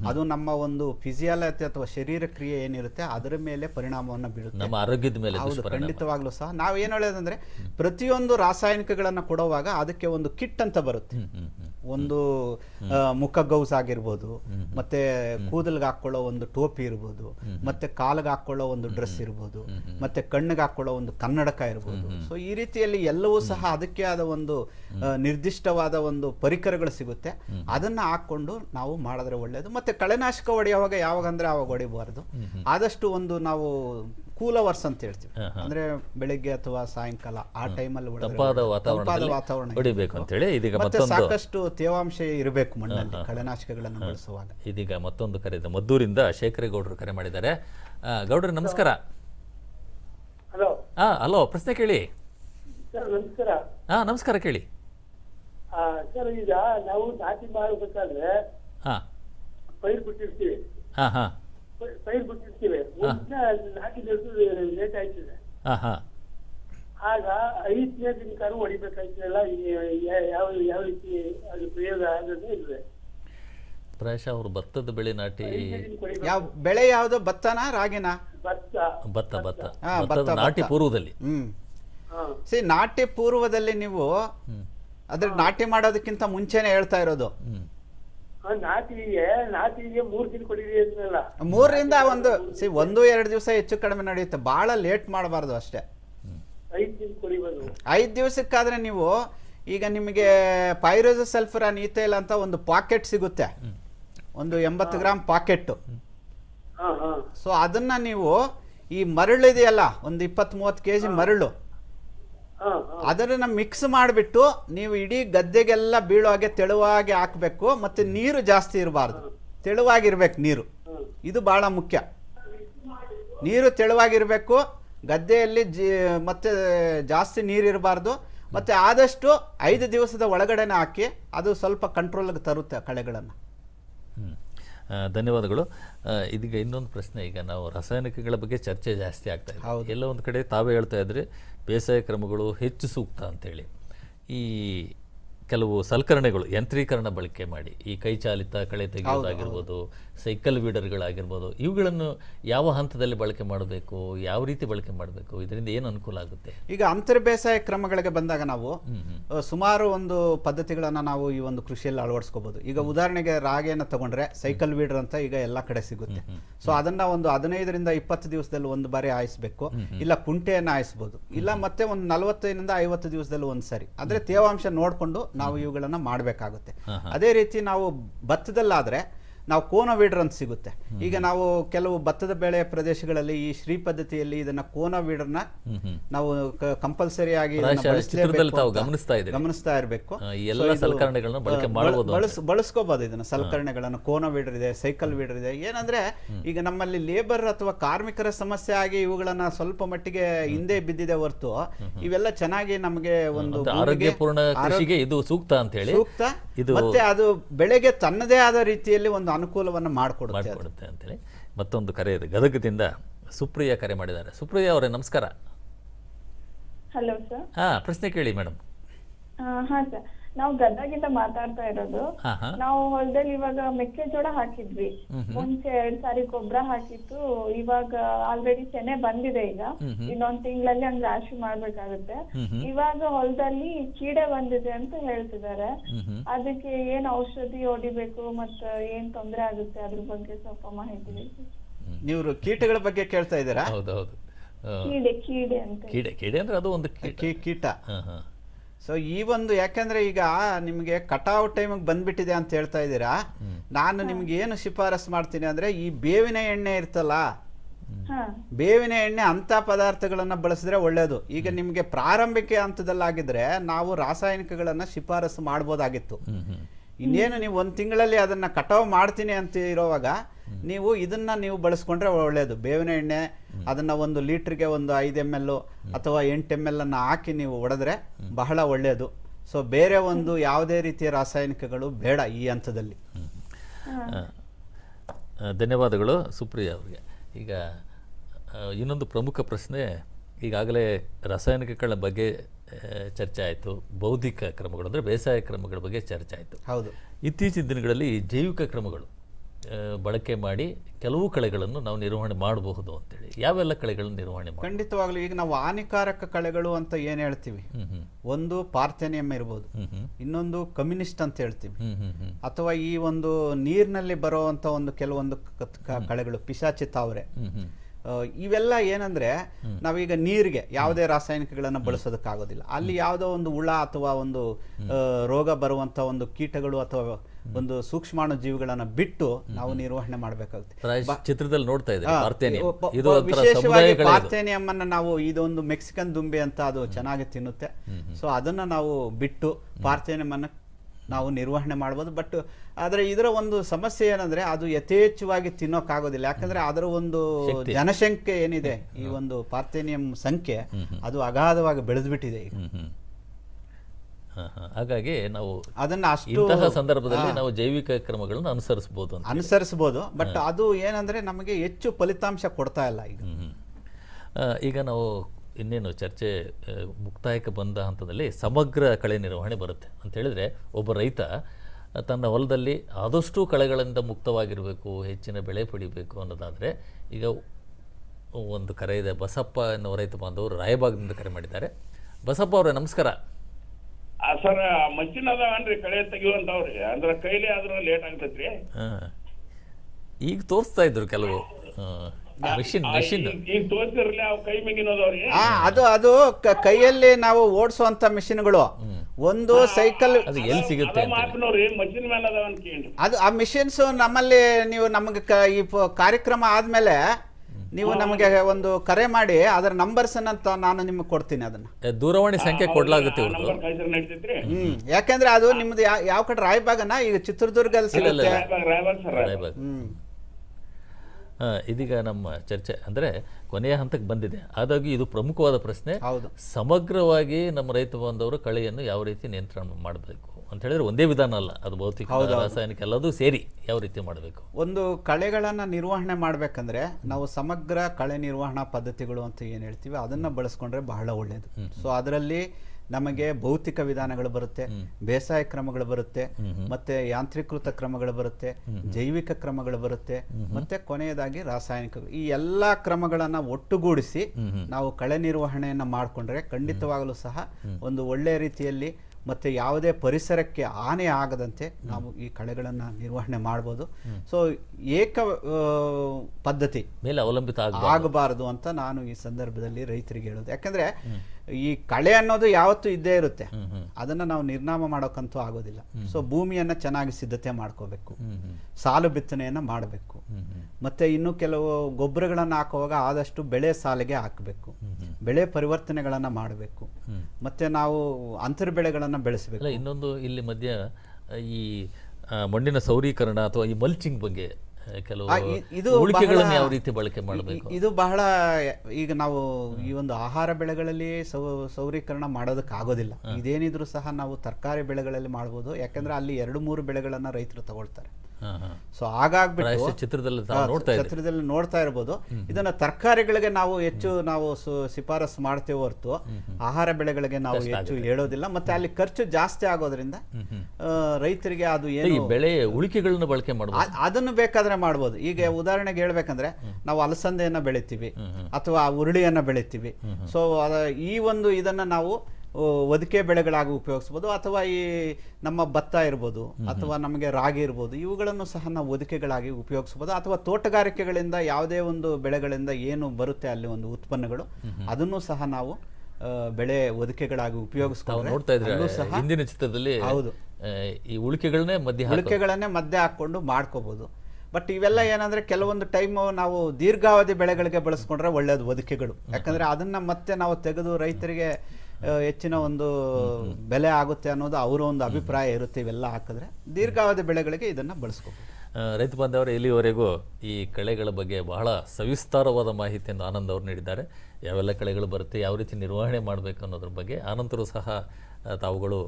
ಅದು ನಮ್ಮ ಒಂದು ಫಿಸಿಯಾಲಜಿ ಅಥವಾ ಶರೀರ ಕ್ರಿಯೆ ಏನಿರುತ್ತೆ ಅದರ ಮೇಲೆ ಪರಿಣಾಮವನ್ನು ಬೀಳುತ್ತೆ. ನಮ್ಮ ಆರೋಗ್ಯದ ಮೇಲೆ ಹೌದು ಖಂಡಿತವಾಗ್ಲೂ ಸಹ. ನಾವು ಏನು ಹೇಳೋದಂದ್ರೆ ಪ್ರತಿಯೊಂದು ರಾಸಾಯನಿಕಗಳನ್ನು ಕೊಡುವಾಗ ಅದಕ್ಕೆ ಒಂದು ಕಿಟ್ ಅಂತ ಬರುತ್ತೆ. ಒಂದು ಮುಖ ಗೌಸ್ ಆಗಿರ್ಬೋದು ಮತ್ತೆ ಕೂದಲ್ಗೆ ಹಾಕೊಳ್ಳೋ ಒಂದು ಟೋಪಿ ಇರ್ಬೋದು ಮತ್ತೆ ಕಾಲಿಗೆ ಹಾಕೊಳ್ಳೋ ಒಂದು ಡ್ರೆಸ್ ಇರ್ಬೋದು ಮತ್ತೆ ಕಣ್ಣಿಗೆ ಹಾಕೊಳ್ಳೋ ಒಂದು ಕನ್ನಡಕ ಇರ್ಬೋದು. ಸೊ ಈ ರೀತಿಯಲ್ಲಿ ಎಲ್ಲವೂ ಸಹ ಅದಕ್ಕೆ ಆದ ಒಂದು ನಿರ್ದಿಷ್ಟವಾದ ಒಂದು ಪರಿಕರಗಳು ಸಿಗುತ್ತೆ. ಅದನ್ನ ಹಾಕೊಂಡು ನಾವು ಮಾಡಿದ್ರೆ ಒಳ್ಳೆಯದು ಮತ್ತೆ ಕಳೆನಾಶಕ ಹೊಡೆಯುವಾಗ ಯಾವಾಗ ಅಂದ್ರೆ ಆವಾಗ ಹೊಡಿಬಾರ್ದು ಆದಷ್ಟು ಒಂದು ನಾವು ಕೂಲ್ ಅವರ್ಸ್ ಅಂತ ಹೇಳ್ತೀವಿ. ಅಂದ್ರೆ ಬೆಳಿಗ್ಗೆ ಅಥವಾ ಸಾಯಂಕಾಲ ಆ ಟೈಮಲ್ಲಿ ತಂಪಾದ ವಾತಾವರಣ ಹೊಡಿಬೇಕು ಅಂತೇಳಿ ಇದೀಗ ಮತ್ತೆ ಮತ್ತೊಂದು ಸಾಕಷ್ಟು ತೇವಾಂಶ ಇರಬೇಕು ಮಣ್ಣಲ್ಲಿ ಕಳೆನಾಶಕಗಳನ್ನು ಬಳಸುವಾಗ. ಇದೀಗ ಮತ್ತೊಂದು ಕರೆ ಇದೆ. ಮದ್ದೂರಿಂದ ಶೇಖರೇಗೌಡರು ಕರೆ ಮಾಡಿದ್ದಾರೆ. ಆ, ಗೌಡ್ರೆ ನಮಸ್ಕಾರ. ಹಲೋ. ಹಾ ಹಲೋ ಪ್ರಶ್ನೆ ಕೇಳಿ. ಸರ್ ನಮಸ್ಕಾರ. ಹಾ ನಮಸ್ಕಾರ ಕೇಳಿ. ಸರ್ ಈಗ ನಾವು ನಾಟಿ ಮಾಡಬೇಕಾದ್ರೆ ಹಾ. ಪೈರ್ ಬಿಟ್ಟಿರ್ತೀವಿ. ಹಾ ಹಾ. ಪೈರ್ ಬಿಟ್ಟಿರ್ತೀವಿ ನಾಟಿ ಲೇಟ್ ಆಯ್ತದೆ. ಹಾ ಹಾ. ಆಗ ಐದನೇ ದಿನಕ್ಕಾರು ಹೊಡಿಬೇಕಾಯ್ತದಲ್ಲ ಯಾವ ಯಾವ ರೀತಿ ಅದು ಪ್ರಯೋಗ ಆಗೋದೇ ಇದೆ ಪ್ರಾಯಶಃ ಅವರು ಭತ್ತದ ಬೆಳೆ ನಾಟಿ. ಯಾವ ಬೆಳೆ ಯಾವುದು? ಭತ್ತನಾ ರಾಗಿನ? ಭತ್ತ. ಭತ್ತ ಭತ್ತ. ಹಾ, ಭತ್ತ, ನಾಟಿ ಪೂರ್ವದಲ್ಲಿ. ಹ್ಮ್. ಸಿ ನಾಟಿ ಪೂರ್ವದಲ್ಲಿ ನೀವು ಅದ್ರ ನಾಟಿ ಮಾಡೋದಕ್ಕಿಂತ ಮುಂಚೆನೆ ಹೇಳ್ತಾ ಇರೋದು. ಹ್ಮ್ ಆ, ನಾಟಿಗೆ ನಾಟಿಗೆ ಮೂರ್ ದಿನ ಕೊಡಿರಿ ಅಂದ್ರಲ್ಲ ಮೂರರಿಂದ ಒಂದು ಸಿ ಒಂದು ಎರಡು ದಿವಸ ಹೆಚ್ಚು ಕಡಿಮೆ ನಡೆಯುತ್ತೆ. ಬಹಳ ಲೇಟ್ ಮಾಡಬಾರ್ದು ಅಷ್ಟೇ. ಐದ್ ದಿನ ಕೊಡಿಬೋದು ಐದು ದಿವಸಕ್ಕಾದ್ರೆ ನೀವು ಈಗ ನಿಮಗೆ ಪೈರೋಸ ಸಲ್ಫರಾನ್ ಇಲ್ಲ ಅಂತ ಒಂದು ಪಾಕೆಟ್ ಸಿಗುತ್ತೆ. ಒಂದು ಎಂಬತ್ತು ಗ್ರಾಮ್ ಪಾಕೆಟ್ ಸೊ ಅದನ್ನ ನೀವು ಈ ಮರಳು ಇದೆಯಲ್ಲ ಒಂದು ಇಪ್ಪತ್ತ್ ಮೂವತ್ತು ಕೆ ಜಿ ಮರಳು. ಅದನ್ನ ಮಿಕ್ಸ್ ಮಾಡಿಬಿಟ್ಟು ನೀವು ಇಡೀ ಗದ್ದೆಗೆಲ್ಲ ಬೀಳೋ ಹಾಗೆ ತೆಳುವಾಗಿ ಹಾಕಬೇಕು ಮತ್ತೆ ನೀರು ಜಾಸ್ತಿ ಇರಬಾರ್ದು. ತೆಳುವಾಗಿರ್ಬೇಕು ನೀರು. ಇದು ಬಹಳ ಮುಖ್ಯ. ನೀರು ತೆಳುವಾಗಿರಬೇಕು ಗದ್ದೆಯಲ್ಲಿ ಜಿ ಮತ್ತೆ ಜಾಸ್ತಿ ನೀರು ಇರಬಾರ್ದು ಮತ್ತೆ ಆದಷ್ಟು ಐದು ದಿವಸದ ಒಳಗಡೆನೆ ಹಾಕಿ ಅದು ಸ್ವಲ್ಪ ಕಂಟ್ರೋಲ್ಗೆ ತರುತ್ತೆ ಕಳೆಗಳನ್ನು. ಧನ್ಯವಾದಗಳು. ಇದೀಗ ಇನ್ನೊಂದು ಪ್ರಶ್ನೆ ಈಗ ನಾವು ರಾಸಾಯನಿಕಗಳ ಬಗ್ಗೆ ಚರ್ಚೆ ಜಾಸ್ತಿ ಆಗ್ತಾ ಇದೆ. ಎಲ್ಲ ಒಂದು ಕಡೆ ತಾವೇ ಹೇಳ್ತಾ ಇದ್ರೆ ಬೇಸಾಯ ಕ್ರಮಗಳು ಹೆಚ್ಚು ಸೂಕ್ತ ಅಂತೇಳಿ. ಈ ಕೆಲವು ಸಲಕರಣೆಗಳು ಯಂತ್ರೀಕರಣ ಬಳಕೆ ಮಾಡಿ ಈ ಕೈಚಾಲಿತ ಕಳೆ ತೆಗೆಯೋದಾಗಿರ್ಬೋದು ಸೈಕಲ್ ವೀಡರ್ಗಳಾಗಿರ್ಬೋದು ಇವುಗಳನ್ನು ಯಾವ ಹಂತದಲ್ಲಿ ಬಳಕೆ ಮಾಡಬೇಕು ಯಾವ ರೀತಿ ಬಳಕೆ ಮಾಡಬೇಕು ಇದರಿಂದ ಏನು ಅನುಕೂಲ ಆಗುತ್ತೆ? ಈಗ ಅಂತರ್ ಬೇಸಾಯ ಕ್ರಮಗಳಿಗೆ ಬಂದಾಗ ನಾವು ಸುಮಾರು ಒಂದು ಪದ್ಧತಿಗಳನ್ನು ನಾವು ಈ ಒಂದು ಕೃಷಿಯಲ್ಲಿ ಅಳವಡಿಸ್ಕೋಬಹುದು ಈಗ ಉದಾಹರಣೆಗೆ ರಾಗಿಯನ್ನು ತಗೊಂಡ್ರೆ ಸೈಕಲ್ ವೀಡರ್ ಅಂತ ಈಗ ಎಲ್ಲ ಕಡೆ ಸಿಗುತ್ತೆ. ಸೊ ಅದನ್ನ ಒಂದು ಹದಿನೈದರಿಂದ ಇಪ್ಪತ್ತು ದಿವಸದಲ್ಲಿ ಒಂದು ಬಾರಿ ಆಯಿಸಬೇಕು ಇಲ್ಲ ಕುಂಟೆಯನ್ನು ಆಯಿಸ್ಬೋದು ಇಲ್ಲ ಮತ್ತೆ ಒಂದು ನಲವತ್ತೈದರಿಂದ ಐವತ್ತು ದಿವಸದಲ್ಲಿ ಒಂದು ಸರಿ. ಅಂದ್ರೆ ತೇವಾಂಶ ನೋಡಿಕೊಂಡು ನಾವು ಇವುಗಳನ್ನ ಮಾಡಬೇಕಾಗುತ್ತೆ. ಅದೇ ರೀತಿ ನಾವು ಭತ್ತದಲ್ಲಾದ್ರೆ ನಾವು ಕೋನ ವೀಡರ್ ಅಂತ ಸಿಗುತ್ತೆ. ಈಗ ನಾವು ಕೆಲವು ಭತ್ತದ ಬೆಳೆ ಪ್ರದೇಶಗಳಲ್ಲಿ ಈ ಶ್ರೀ ಪದ್ಧತಿಯಲ್ಲಿ ಇದನ್ನ ಕೋನ ವೀಡರ್ನ ಹ್ಮ್ ಹ್ಮ್. ನಾವು ಕಂಪಲ್ಸರಿ ಆಗಿ ಗಮನಿಸ್ತಾ ಇರಬೇಕು. ಬಳಸ್ಕೋಬಹುದು ಇದನ್ನ ಸಲಕರಣೆಗಳನ್ನು. ಕೋನ ವೀಡರ್ ಇದೆ ಸೈಕಲ್ ವೀಡರ್ ಇದೆ. ಏನಂದ್ರೆ ಈಗ ನಮ್ಮಲ್ಲಿ ಲೇಬರ್ ಅಥವಾ ಕಾರ್ಮಿಕರ ಸಮಸ್ಯೆ ಆಗಿ ಇವುಗಳನ್ನ ಸ್ವಲ್ಪ ಮಟ್ಟಿಗೆ ಹಿಂದೆ ಬಿದ್ದಿದೆ ಹೊರತು ಇವೆಲ್ಲ ಚೆನ್ನಾಗಿ ನಮಗೆ ಒಂದು ಆರೋಗ್ಯಪೂರ್ಣ ಕೃಷಿಗೆ ಇದು ಸೂಕ್ತ ಅಂತ ಹೇಳಿ. ಸೂಕ್ತ. ಇದು ಮತ್ತೆ ಅದು ಬೆಳೆಗೆ ತನ್ನದೇ ಆದ ರೀತಿಯಲ್ಲಿ ಒಂದು ಅನುಕೂಲವನ್ನ ಮಾಡಿಕೊಡುತ್ತೆ. ಮಾಡಿಕೊಡುತ್ತೆ ಅಂತೇಳಿ ಮತ್ತೊಂದು ಕರೆ ಇದೆ. ಗದಗದಿಂದ ಸುಪ್ರಿಯಾ ಕರೆ ಮಾಡಿದ್ದಾರೆ. ಸುಪ್ರಿಯಾ ಅವರೇ ನಮಸ್ಕಾರ. ಹಲೋ ಸರ್ ಹಾ ಪ್ರಶ್ನೆ ಕೇಳಿ ಮೇಡಮ್ ಹಾ ಸರ್ ನಾವು ಗದಗಿಂದ ಮಾತಾಡ್ತಾ ಇರೋದು. ಹಾ ಹಾ. ನಾವು ಹೊಲದಲ್ಲಿ ಇವಾಗ ಮೆಕ್ಕೆಜೋಳ ಹಾಕಿದ್ವಿ. ಮುಂಚೆ ಎರಡ್ ಸಾರಿ ಗೊಬ್ಬರ ಹಾಕಿತ್ತು. ಇವಾಗ ಆಲ್ರೆಡಿ ತೆನೆ ಬಂದಿದೆ ಈಗ. ಇನ್ನೊಂದ್ ತಿಂಗಳಲ್ಲಿ ಹಂಗ್ ರಾಶಿ ಮಾಡ್ಬೇಕಾಗುತ್ತೆ. ಇವಾಗ ಹೊಲದಲ್ಲಿ ಕೀಡೆ ಬಂದಿದೆ ಅಂತ ಹೇಳ್ತಿದ್ದಾರೆ. ಅದಕ್ಕೆ ಏನ್ ಔಷಧಿ ಹೊಡಿಬೇಕು ಮತ್ತ ಏನ್ ತೊಂದ್ರೆ ಆಗುತ್ತೆ ಅದ್ರ ಬಗ್ಗೆ ಸ್ವಲ್ಪ ಮಾಹಿತಿ ಬೇಕು. ನೀವು ಕೀಟಗಳ ಬಗ್ಗೆ ಕೇಳ್ತಾ ಇದ್ದೀರಾ? ಹೌದೌದು. ಹೌದು. ಕೀಡೆ ಕೀಡೆ ಅಂತ. ಕೀಡೆ ಕೀಡೆ ಅಂದ್ರೆ ಅದು ಒಂದು ಕೀಟ ಕೀಟ. ಹಾ ಹಾ. ಸೊ ಈ ಒಂದು ಯಾಕಂದ್ರೆ ಈಗ ನಿಮಗೆ ಕಟಾವ್ ಟೈಮಿಗೆ ಬಂದ್ಬಿಟ್ಟಿದೆ ಅಂತ ಹೇಳ್ತಾ ಇದ್ದೀರಾ? ನಾನು ನಿಮ್ಗೆ ಏನು ಶಿಫಾರಸ್ ಮಾಡ್ತೀನಿ ಅಂದ್ರೆ ಈ ಬೇವಿನ ಎಣ್ಣೆ ಇರ್ತಲ್ಲ? ಹಾ. ಬೇವಿನ ಎಣ್ಣೆ ಅಂತ ಪದಾರ್ಥಗಳನ್ನ ಬಳಸಿದ್ರೆ ಒಳ್ಳೇದು. ಈಗ ನಿಮ್ಗೆ ಪ್ರಾರಂಭಿಕ ಹಂತದಲ್ಲಾಗಿದ್ರೆ ನಾವು ರಾಸಾಯನಿಕಗಳನ್ನ ಶಿಫಾರಸು ಮಾಡ್ಬೋದಾಗಿತ್ತು. ಇನ್ನೇನು ನೀವು ಒಂದು ತಿಂಗಳಲ್ಲಿ ಅದನ್ನ ಕಟಾವ್ ಮಾಡ್ತೀನಿ ಅಂತ ಇರೋವಾಗ ನೀವು ಇದನ್ನ ನೀವು ಬಳಸ್ಕೊಂಡ್ರೆ ಒಳ್ಳೇದು. ಬೇವಿನ ಎಣ್ಣೆ ಅದನ್ನ ಒಂದು ಲೀಟ್ರಿಗೆ ಒಂದು ಐದು ಎಂ ಎಲ್ ಅಥವಾ ಎಂಟು ಎಂ ಎಲ್ ಅನ್ನು ಹಾಕಿ ನೀವು ಹೊಡೆದ್ರೆ ಬಹಳ ಒಳ್ಳೆಯದು ಸೊ ಬೇರೆ ಒಂದು ಯಾವುದೇ ರೀತಿಯ ರಾಸಾಯನಿಕಗಳು ಬೇಡ ಈ ಹಂತದಲ್ಲಿ. ಧನ್ಯವಾದಗಳು ಸುಪ್ರಿಯಾ ಅವರಿಗೆ. ಈಗ ಇನ್ನೊಂದು ಪ್ರಮುಖ ಪ್ರಶ್ನೆ ಈಗಾಗಲೇ ರಾಸಾಯನಿಕಗಳ ಬಗ್ಗೆ ಚರ್ಚೆ ಆಯಿತು. ಬೌದ್ಧಿಕ ಕ್ರಮಗಳು ಅಂದರೆ ಬೇಸಾಯ ಕ್ರಮಗಳ ಬಗ್ಗೆ ಚರ್ಚೆ ಆಯಿತು. ಹೌದು. ಇತ್ತೀಚಿನ ದಿನಗಳಲ್ಲಿ ಜೈವಿಕ ಕ್ರಮಗಳು ಬಳಕೆ ಮಾಡಿ ಕೆಲವು ಕಳೆಗಳನ್ನು ನಾವು ನಿರ್ವಹಣೆ ಮಾಡಬಹುದು ಅಂತೇಳಿ. ಯಾವೆಲ್ಲ ಕಳೆಗಳನ್ನು ನಿರ್ವಹಣೆ ಮಾಡಿ? ಖಂಡಿತವಾಗ್ಲೂ ಈಗ ನಾವು ಹಾನಿಕಾರಕ ಕಳೆಗಳು ಅಂತ ಏನ್ ಹೇಳ್ತೀವಿ? ಒಂದು ಪಾರ್ಥೆನಿಯಂ ಇರ್ಬೋದು. ಇನ್ನೊಂದು ಕಮ್ಯುನಿಸ್ಟ್ ಅಂತ ಹೇಳ್ತೀವಿ. ಅಥವಾ ಈ ಒಂದು ನೀರಿನಲ್ಲಿ ಬರುವಂತ ಒಂದು ಕೆಲವೊಂದು ಕಳೆಗಳು ಪಿಶಾಚಿ ತಾವರೆ. ಇವೆಲ್ಲ ಏನಂದ್ರೆ ನಾವೀಗ ನೀರಿಗೆ ಯಾವುದೇ ರಾಸಾಯನಿಕಗಳನ್ನು ಬಳಸೋದಕ್ಕಾಗೋದಿಲ್ಲ. ಅಲ್ಲಿ ಯಾವುದೋ ಒಂದು ಹುಳ ಅಥವಾ ಒಂದು ರೋಗ ಬರುವಂತ ಒಂದು ಕೀಟಗಳು ಅಥವಾ ಒಂದು ಸೂಕ್ಷ್ಮಾಣು ಜೀವಿಗಳನ್ನ ಬಿಟ್ಟು ನಾವು ನಿರ್ವಹಣೆ ಮಾಡಬೇಕಾಗುತ್ತೆ. ಚಿತ್ರದಲ್ಲಿ ನೋಡ್ತಾ ಇದ್ದೀವಿ ಪಾರ್ಥೇನಿಯಂ. ಅನ್ನ ನಾವು ಇದೊಂದು ಮೆಕ್ಸಿಕನ್ ದುಂಬಿ ಅಂತ ಅದು ಚೆನ್ನಾಗಿ ತಿನ್ನುತ್ತೆ. ಸೊ ಅದನ್ನ ನಾವು ಬಿಟ್ಟು ಪಾರ್ಥೇನಿಯಂ ಅನ್ನ ನಾವು ನಿರ್ವಹಣೆ ಮಾಡ್ಬೋದು. ಬಟ್ ಆದ್ರೆ ಇದರ ಒಂದು ಸಮಸ್ಯೆ ಏನಂದ್ರೆ ಅದು ಯಥೇಚ್ಛವಾಗಿ ತಿನ್ನೋಕ್ಕಾಗೋದಿಲ್ಲ. ಯಾಕಂದ್ರೆ ಅದರ ಒಂದು. ಜನಸಂಖ್ಯೆ ಏನಿದೆ ಈ ಒಂದು ಪಾರ್ಥೇನಿಯಂ ಸಂಖ್ಯೆ ಅದು ಅಗಾಧವಾಗಿ ಬೆಳೆದ್ಬಿಟ್ಟಿದೆ ಈಗ. ಹಾಗಾಗಿ ನಾವು ಅದನ್ನ ಅಷ್ಟು ಇಂತಹ ಸಂದರ್ಭದಲ್ಲಿ ನಾವು ಜೈವಿಕ ಕ್ರಮಗಳನ್ನು ಅನುಸರಿಸಬಹುದು ಅನುಸರಿಸಬಹುದು ಬಟ್ ಅದು ಏನಂದ್ರೆ ನಮಗೆ ಹೆಚ್ಚು ಫಲಿತಾಂಶ ಕೊಡ್ತಾ ಇಲ್ಲ ಈಗ. ಈಗ ನಾವು ಇನ್ನೇನು ಚರ್ಚೆ ಮುಕ್ತಾಯಕ್ಕೆ ಬಂದ ಹಂತದಲ್ಲಿ ಸಮಗ್ರ ಕಳೆ ನಿರ್ವಹಣೆ ಬರುತ್ತೆ ಅಂತ ಹೇಳಿದ್ರೆ ಒಬ್ಬ ರೈತ ತನ್ನ ಹೊಲದಲ್ಲಿ ಆದಷ್ಟು ಕಳೆಗಳಿಂದ ಮುಕ್ತವಾಗಿರಬೇಕು ಹೆಚ್ಚಿನ ಬೆಳೆ ಪಡಿಬೇಕು ಅನ್ನೋದಾದರೆ ಈಗ ಒಂದು ಕರೆ ಇದೆ ಬಸಪ್ಪ ಎನ್ನುವ ರೈತ ಬಾಂಧವರು ರಾಯಬಾಗದಿಂದ ಕರೆ ಮಾಡಿದ್ದಾರೆ. ಬಸಪ್ಪ ಅವರೇ ನಮಸ್ಕಾರ. ಸರ್ ಮಷಿನ್ ಅದಾವನ್ರಿ ಕಳೆ ತೆಗಿಯುವಂತವ್ರಿ ಅಂದ್ರೆ ಕೈಲಿ ಆದ್ರೂ ಲೇಟ್ ಆಗ್ತೈತ್ರಿ. ಈಗ ತೋರಿಸ್ತಾ ಇದ್ರು ಕೆಲವು. ಮೆಷಿನ್ ಆ, ಮೆಷಿನ್. ಈಗ- ಈಗ ತೋರ್ಸಿರ್ಲಿ ಕೈ ಮಿಗಿನೋದವ್ರಿ ಆ ಅದು ಅದು ಕ- ಕೈಯಲ್ಲಿ ನಾವು ಓಡಿಸುವಂತ ಮಿಷಿನ್ಗಳು. ಒಂದು ಸೈಕಲ್ ಅದು ಎಲ್ಲಿ ಸಿಗುತ್ತೆ ಅದ ಅಂತ. ಮಾತಿನವ್ರಿ ಮಷಿನ್ ಮೇಲೆ ಅದಾವ ಅಂತ ಕೇಳ್ರಿ. ಅದು ಆ ಮಿಷಿನ್ಸ್ ನಮ್ಮಲ್ಲಿ ನೀವು ನಮಗೆ ಕ- ಈ ಪ- ಕಾರ್ಯಕ್ರಮ ಆದ್ಮೇಲೆ ನೀವು ನಮಗೆ ಒಂದು ಕರೆ ಮಾಡಿ ಅದರ ನಂಬರ್ಸ್ ಅಂತ ನಾನು ನಿಮ್ಗೆ ಕೊಡ್ತೀನಿ ಅದನ್ನ. ದೂರವಾಣಿ ಸಂಖ್ಯೆ ಕೊಡ್ಲಾಗುತ್ತೆ ಹ್ಮ್. ಯಾಕಂದ್ರೆ ಅದು ನಿಮ್ದು ಯಾವ ಕಡೆ ರಾಯಬಾಗನ ಈಗ ಚಿತ್ರದುರ್ಗದಲ್ಲಿ ಸಿಗಲ್ಲ ಹ್ಮ್. ಇದೀಗ ನಮ್ಮ ಚರ್ಚೆ. ಅಂದರೆ ಕೊನೆಯ ಹಂತಕ್ಕೆ ಬಂದಿದೆ. ಹಾಗಾಗಿ ಇದು ಪ್ರಮುಖವಾದ ಪ್ರಶ್ನೆ. ಹೌದು. ಸಮಗ್ರವಾಗಿ ನಮ್ಮ ರೈತ ಬಾಂಧವರು ಕಳೆಯನ್ನು ಯಾವ ರೀತಿ ನಿಯಂತ್ರಣ ಮಾಡಬೇಕು? ಅಂತ ಹೇಳಿದ್ರೆ ಒಂದೇ ವಿಧಾನ ಅಲ್ಲ. ಅದು ಭೌತಿಕ ರಾಸಾಯನಿಕ ಎಲ್ಲದೂ ಸೇರಿ ಯಾವ ರೀತಿ ಮಾಡಬೇಕು? ಒಂದು ಕಳೆಗಳನ್ನ ನಿರ್ವಹಣೆ ಮಾಡ್ಬೇಕಂದ್ರೆ ನಾವು ಸಮಗ್ರ ಕಳೆ ನಿರ್ವಹಣಾ ಪದ್ಧತಿಗಳು ಅಂತ ಏನ್ ಹೇಳ್ತೀವಿ ಅದನ್ನ ಬಳಸ್ಕೊಂಡ್ರೆ ಬಹಳ ಒಳ್ಳೇದು. ಸೊ ಅದರಲ್ಲಿ ನಮಗೆ ಭೌತಿಕ ವಿಧಾನಗಳು ಬರುತ್ತೆ ಬೇಸಾಯ ಕ್ರಮಗಳು ಬರುತ್ತೆ ಮತ್ತೆ ಯಾಂತ್ರೀಕೃತ ಕ್ರಮಗಳು ಬರುತ್ತೆ ಜೈವಿಕ ಕ್ರಮಗಳು ಬರುತ್ತೆ ಮತ್ತೆ ಕೊನೆಯದಾಗಿ ರಾಸಾಯನಿಕ ಈ ಎಲ್ಲಾ ಕ್ರಮಗಳನ್ನ ಒಟ್ಟುಗೂಡಿಸಿ ನಾವು ಕಳೆ ನಿರ್ವಹಣೆಯನ್ನ ಮಾಡಿಕೊಂಡ್ರೆ ಖಂಡಿತವಾಗಲೂ ಸಹ ಒಂದು ಒಳ್ಳೆಯ ರೀತಿಯಲ್ಲಿ ಮತ್ತೆ ಯಾವುದೇ ಪರಿಸರಕ್ಕೆ ಹಾನಿ ಆಗದಂತೆ ನಾವು ಈ ಕಳೆಗಳನ್ನು ನಿರ್ವಹಣೆ ಮಾಡ್ಬೋದು. ಸೊ ಏಕ ಪದ್ಧತಿ ಮೇಲೆ ಅವಲಂಬಿತ ಆಗ ಆಗಬಾರದು ಅಂತ ನಾನು ಈ ಸಂದರ್ಭದಲ್ಲಿ ರೈತರಿಗೆ ಹೇಳೋದು. ಯಾಕಂದ್ರೆ ಈ ಕಳೆ ಅನ್ನೋದು ಯಾವತ್ತೂ ಇದ್ದೇ ಇರುತ್ತೆ. ಅದನ್ನ ನಾವು ನಿರ್ನಾಮ ಮಾಡೋಕ್ಕಂತೂ ಆಗೋದಿಲ್ಲ. ಸೊ ಭೂಮಿಯನ್ನ ಚೆನ್ನಾಗಿ ಸಿದ್ಧತೆ ಮಾಡ್ಕೋಬೇಕು. ಸಾಲು ಬಿತ್ತನೆಯನ್ನ ಮಾಡಬೇಕು. ಮತ್ತೆ ಇನ್ನು ಕೆಲವು ಗೊಬ್ಬರಗಳನ್ನ ಹಾಕುವಾಗ ಆದಷ್ಟು ಬೆಳೆ ಸಾಲಿಗೆ ಹಾಕಬೇಕು. ಬೆಳೆ ಪರಿವರ್ತನೆಗಳನ್ನ ಮಾಡಬೇಕು. ಮತ್ತೆ ನಾವು ಅಂತರ್ ಬೆಳೆಗಳನ್ನ ಬೆಳೆಸಬೇಕು ಇನ್ನೊಂದು ಇಲ್ಲಿ ಮಧ್ಯ ಈ ಮಣ್ಣಿನ ಸೌರೀಕರಣ ಅಥವಾ ಈ ಮಲ್ಚಿಂಗ್ ಬಗ್ಗೆ ಕೆಲವು ಇದು ಉಳಿಕೆಗಳನ್ನು ಯಾವ ರೀತಿ ಬಳಕೆ ಮಾಡಬೇಕು? ಇದು ಬಹಳ ಈಗ ನಾವು ಈ ಒಂದು ಆಹಾರ ಬೆಳೆಗಳಲ್ಲಿ ಸೌ ಸೌರೀಕರಣ ಮಾಡೋದಕ್ಕೆ ಆಗೋದಿಲ್ಲ ಇದೇನಿದ್ರು ಸಹ ನಾವು ತರಕಾರಿ ಬೆಳೆಗಳಲ್ಲಿ ಮಾಡ್ಬೋದು. ಯಾಕಂದ್ರೆ ಅಲ್ಲಿ ಎರಡು ಮೂರು ಬೆಳೆಗಳನ್ನ ರೈತರು ತಗೊಳ್ತಾರೆ. ಸೊ ಹಾಗಾಗ್ಬಿಟ್ಟು ಚಿತ್ರದಲ್ಲಿ. ಚಿತ್ರದಲ್ಲಿ ನೋಡ್ತಾ ಇರ್ಬೋದು. ಇದನ್ನ ತರಕಾರಿಗಳಿಗೆ ನಾವು ಹೆಚ್ಚು ನಾವು ಶಿಫಾರಸು ಮಾಡ್ತೇವೆ ಹೊರತು ಆಹಾರ ಬೆಳೆಗಳಿಗೆ ನಾವು ಹೆಚ್ಚು ಹೇಳೋದಿಲ್ಲ. ಮತ್ತೆ ಅಲ್ಲಿ ಖರ್ಚು ಜಾಸ್ತಿ ಆಗೋದ್ರಿಂದ ರೈತರಿಗೆ ಅದು ಏನು ಬೆಳೆ ಉಳಿಕೆಗಳನ್ನ ಬಳಕೆ ಮಾಡಬಹುದು ಅದನ್ನು ಬೇಕಾದ್ರೆ ಮಾಡ್ಬೋದು. ಈಗ ಉದಾಹರಣೆಗೆ ಹೇಳ್ಬೇಕಂದ್ರೆ ನಾವು ಅಲಸಂದೆಯನ್ನ ಬೆಳಿತೀವಿ ಅಥವಾ ಉರುಳಿಯನ್ನ ಬೆಳಿತೀವಿ. ಸೊ ಈ ಒಂದು ಇದನ್ನ ನಾವು ಒದಿಕೆ ಬೆಳೆಗಳಾಗಿ ಉಪಯೋಗಿಸ್ಬೋದು ಅಥವಾ ಈ ನಮ್ಮ ಭತ್ತ ಇರ್ಬೋದು ಅಥವಾ ನಮಗೆ ರಾಗಿ ಇರ್ಬೋದು ಇವುಗಳನ್ನು ಸಹ ನಾವು ಒದಿಕೆಗಳಾಗಿ ಉಪಯೋಗಿಸ್ಬೋದು ಅಥವಾ ತೋಟಗಾರಿಕೆಗಳಿಂದ ಯಾವುದೇ ಒಂದು ಬೆಳೆಗಳಿಂದ ಏನು ಬರುತ್ತೆ ಅಲ್ಲಿ ಒಂದು ಉತ್ಪನ್ನಗಳು ಅದನ್ನು ಸಹ ನಾವು ಬೆಳೆ ಒದಿಕೆಗಳಾಗಿ ಉಪಯೋಗಿಸ್ಕೊಂಡು ನೋಡ್ತಾ ಇದ್ರೆ ಹಿಂದಿನ ಚಿತ್ರದಲ್ಲಿ ಹೌದು. ಈ ಉಳಿಕೆಗಳನ್ನೇ ಮಧ್ಯ. ಉಳಿಕೆಗಳನ್ನೇ ಮಧ್ಯ ಹಾಕೊಂಡು ಮಾಡ್ಕೋಬಹುದು ಬಟ್ ಇವೆಲ್ಲ ಏನಂದ್ರೆ ಕೆಲವೊಂದು ಟೈಮ್ ನಾವು ದೀರ್ಘಾವಧಿ ಬೆಳೆಗಳಿಗೆ ಬಳಸ್ಕೊಂಡ್ರೆ ಒಳ್ಳೇದು ಒದಿಕೆಗಳು ಯಾಕಂದ್ರೆ ಅದನ್ನ ಮತ್ತೆ ನಾವು ತೆಗೆದು ರೈತರಿಗೆ ಹೆಚ್ಚಿನ ಒಂದು ಬೆಲೆ ಆಗುತ್ತೆ ಅನ್ನೋದು ಅವರ ಒಂದು ಅಭಿಪ್ರಾಯ ಇರುತ್ತೆ ಇವೆಲ್ಲ ಹಾಕಿದ್ರೆ. ದೀರ್ಘಾವಧಿ ಬೆಳೆಗಳಿಗೆ ಇದನ್ನು ಬಳಸ್ಕೋಬಹುದು ಆ, ರೈತ ಬಾಂಧವರು ಇಲ್ಲಿವರೆಗೂ ಈ ಕಳೆಗಳ ಬಗ್ಗೆ ಬಹಳ ಸವಿಸ್ತಾರವಾದ ಮಾಹಿತಿಯನ್ನು ಆನಂದ್ ಅವರು ನೀಡಿದ್ದಾರೆ. ಯಾವೆಲ್ಲ ಕಳೆಗಳು ಬರುತ್ತೆ ಯಾವ ರೀತಿ ನಿರ್ವಹಣೆ ಮಾಡಬೇಕು ಅನ್ನೋದ್ರ ಬಗ್ಗೆ ಆನಂತರು ಸಹ ತಾವುಗಳು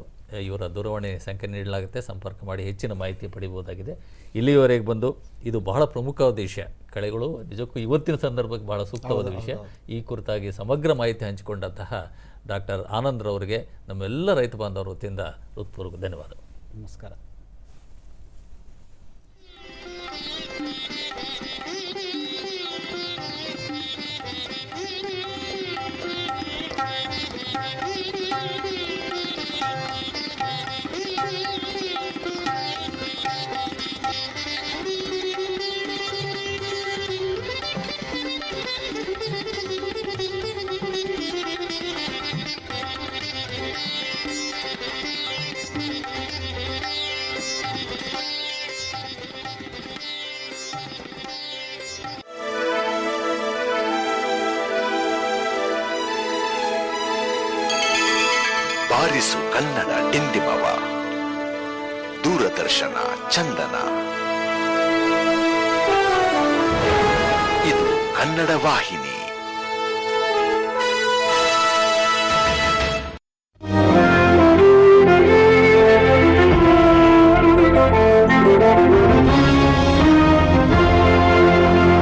ಇವರ ದೂರವಾಣಿ ಸಂಖ್ಯೆ ನೀಡಲಾಗುತ್ತೆ. ಸಂಪರ್ಕ ಮಾಡಿ ಹೆಚ್ಚಿನ ಮಾಹಿತಿ ಪಡಿಬೋದಾಗಿದೆ ಇಲ್ಲಿಯವರೆಗೆ ಬಂದು ಇದು ಬಹಳ ಪ್ರಮುಖವಾದ ವಿಷಯ. ಕಳೆಗಳು ನಿಜಕ್ಕೂ ಇವತ್ತಿನ ಸಂದರ್ಭಕ್ಕೆ ಬಹಳ ಸೂಕ್ತವಾದ ವಿಷಯ. ಈ ಕುರಿತಾಗಿ ಸಮಗ್ರ ಮಾಹಿತಿ ಹಂಚಿಕೊಂಡಂತಹ ಡಾಕ್ಟರ್ ಆನಂದ್ರವರಿಗೆ ನಮ್ಮೆಲ್ಲ ರೈತ ಬಾಂಧವರ ವತಿಯಿಂದ ಹೃತ್ಪೂರ್ವಕ ಧನ್ಯವಾದ ನಮಸ್ಕಾರ. vahimi.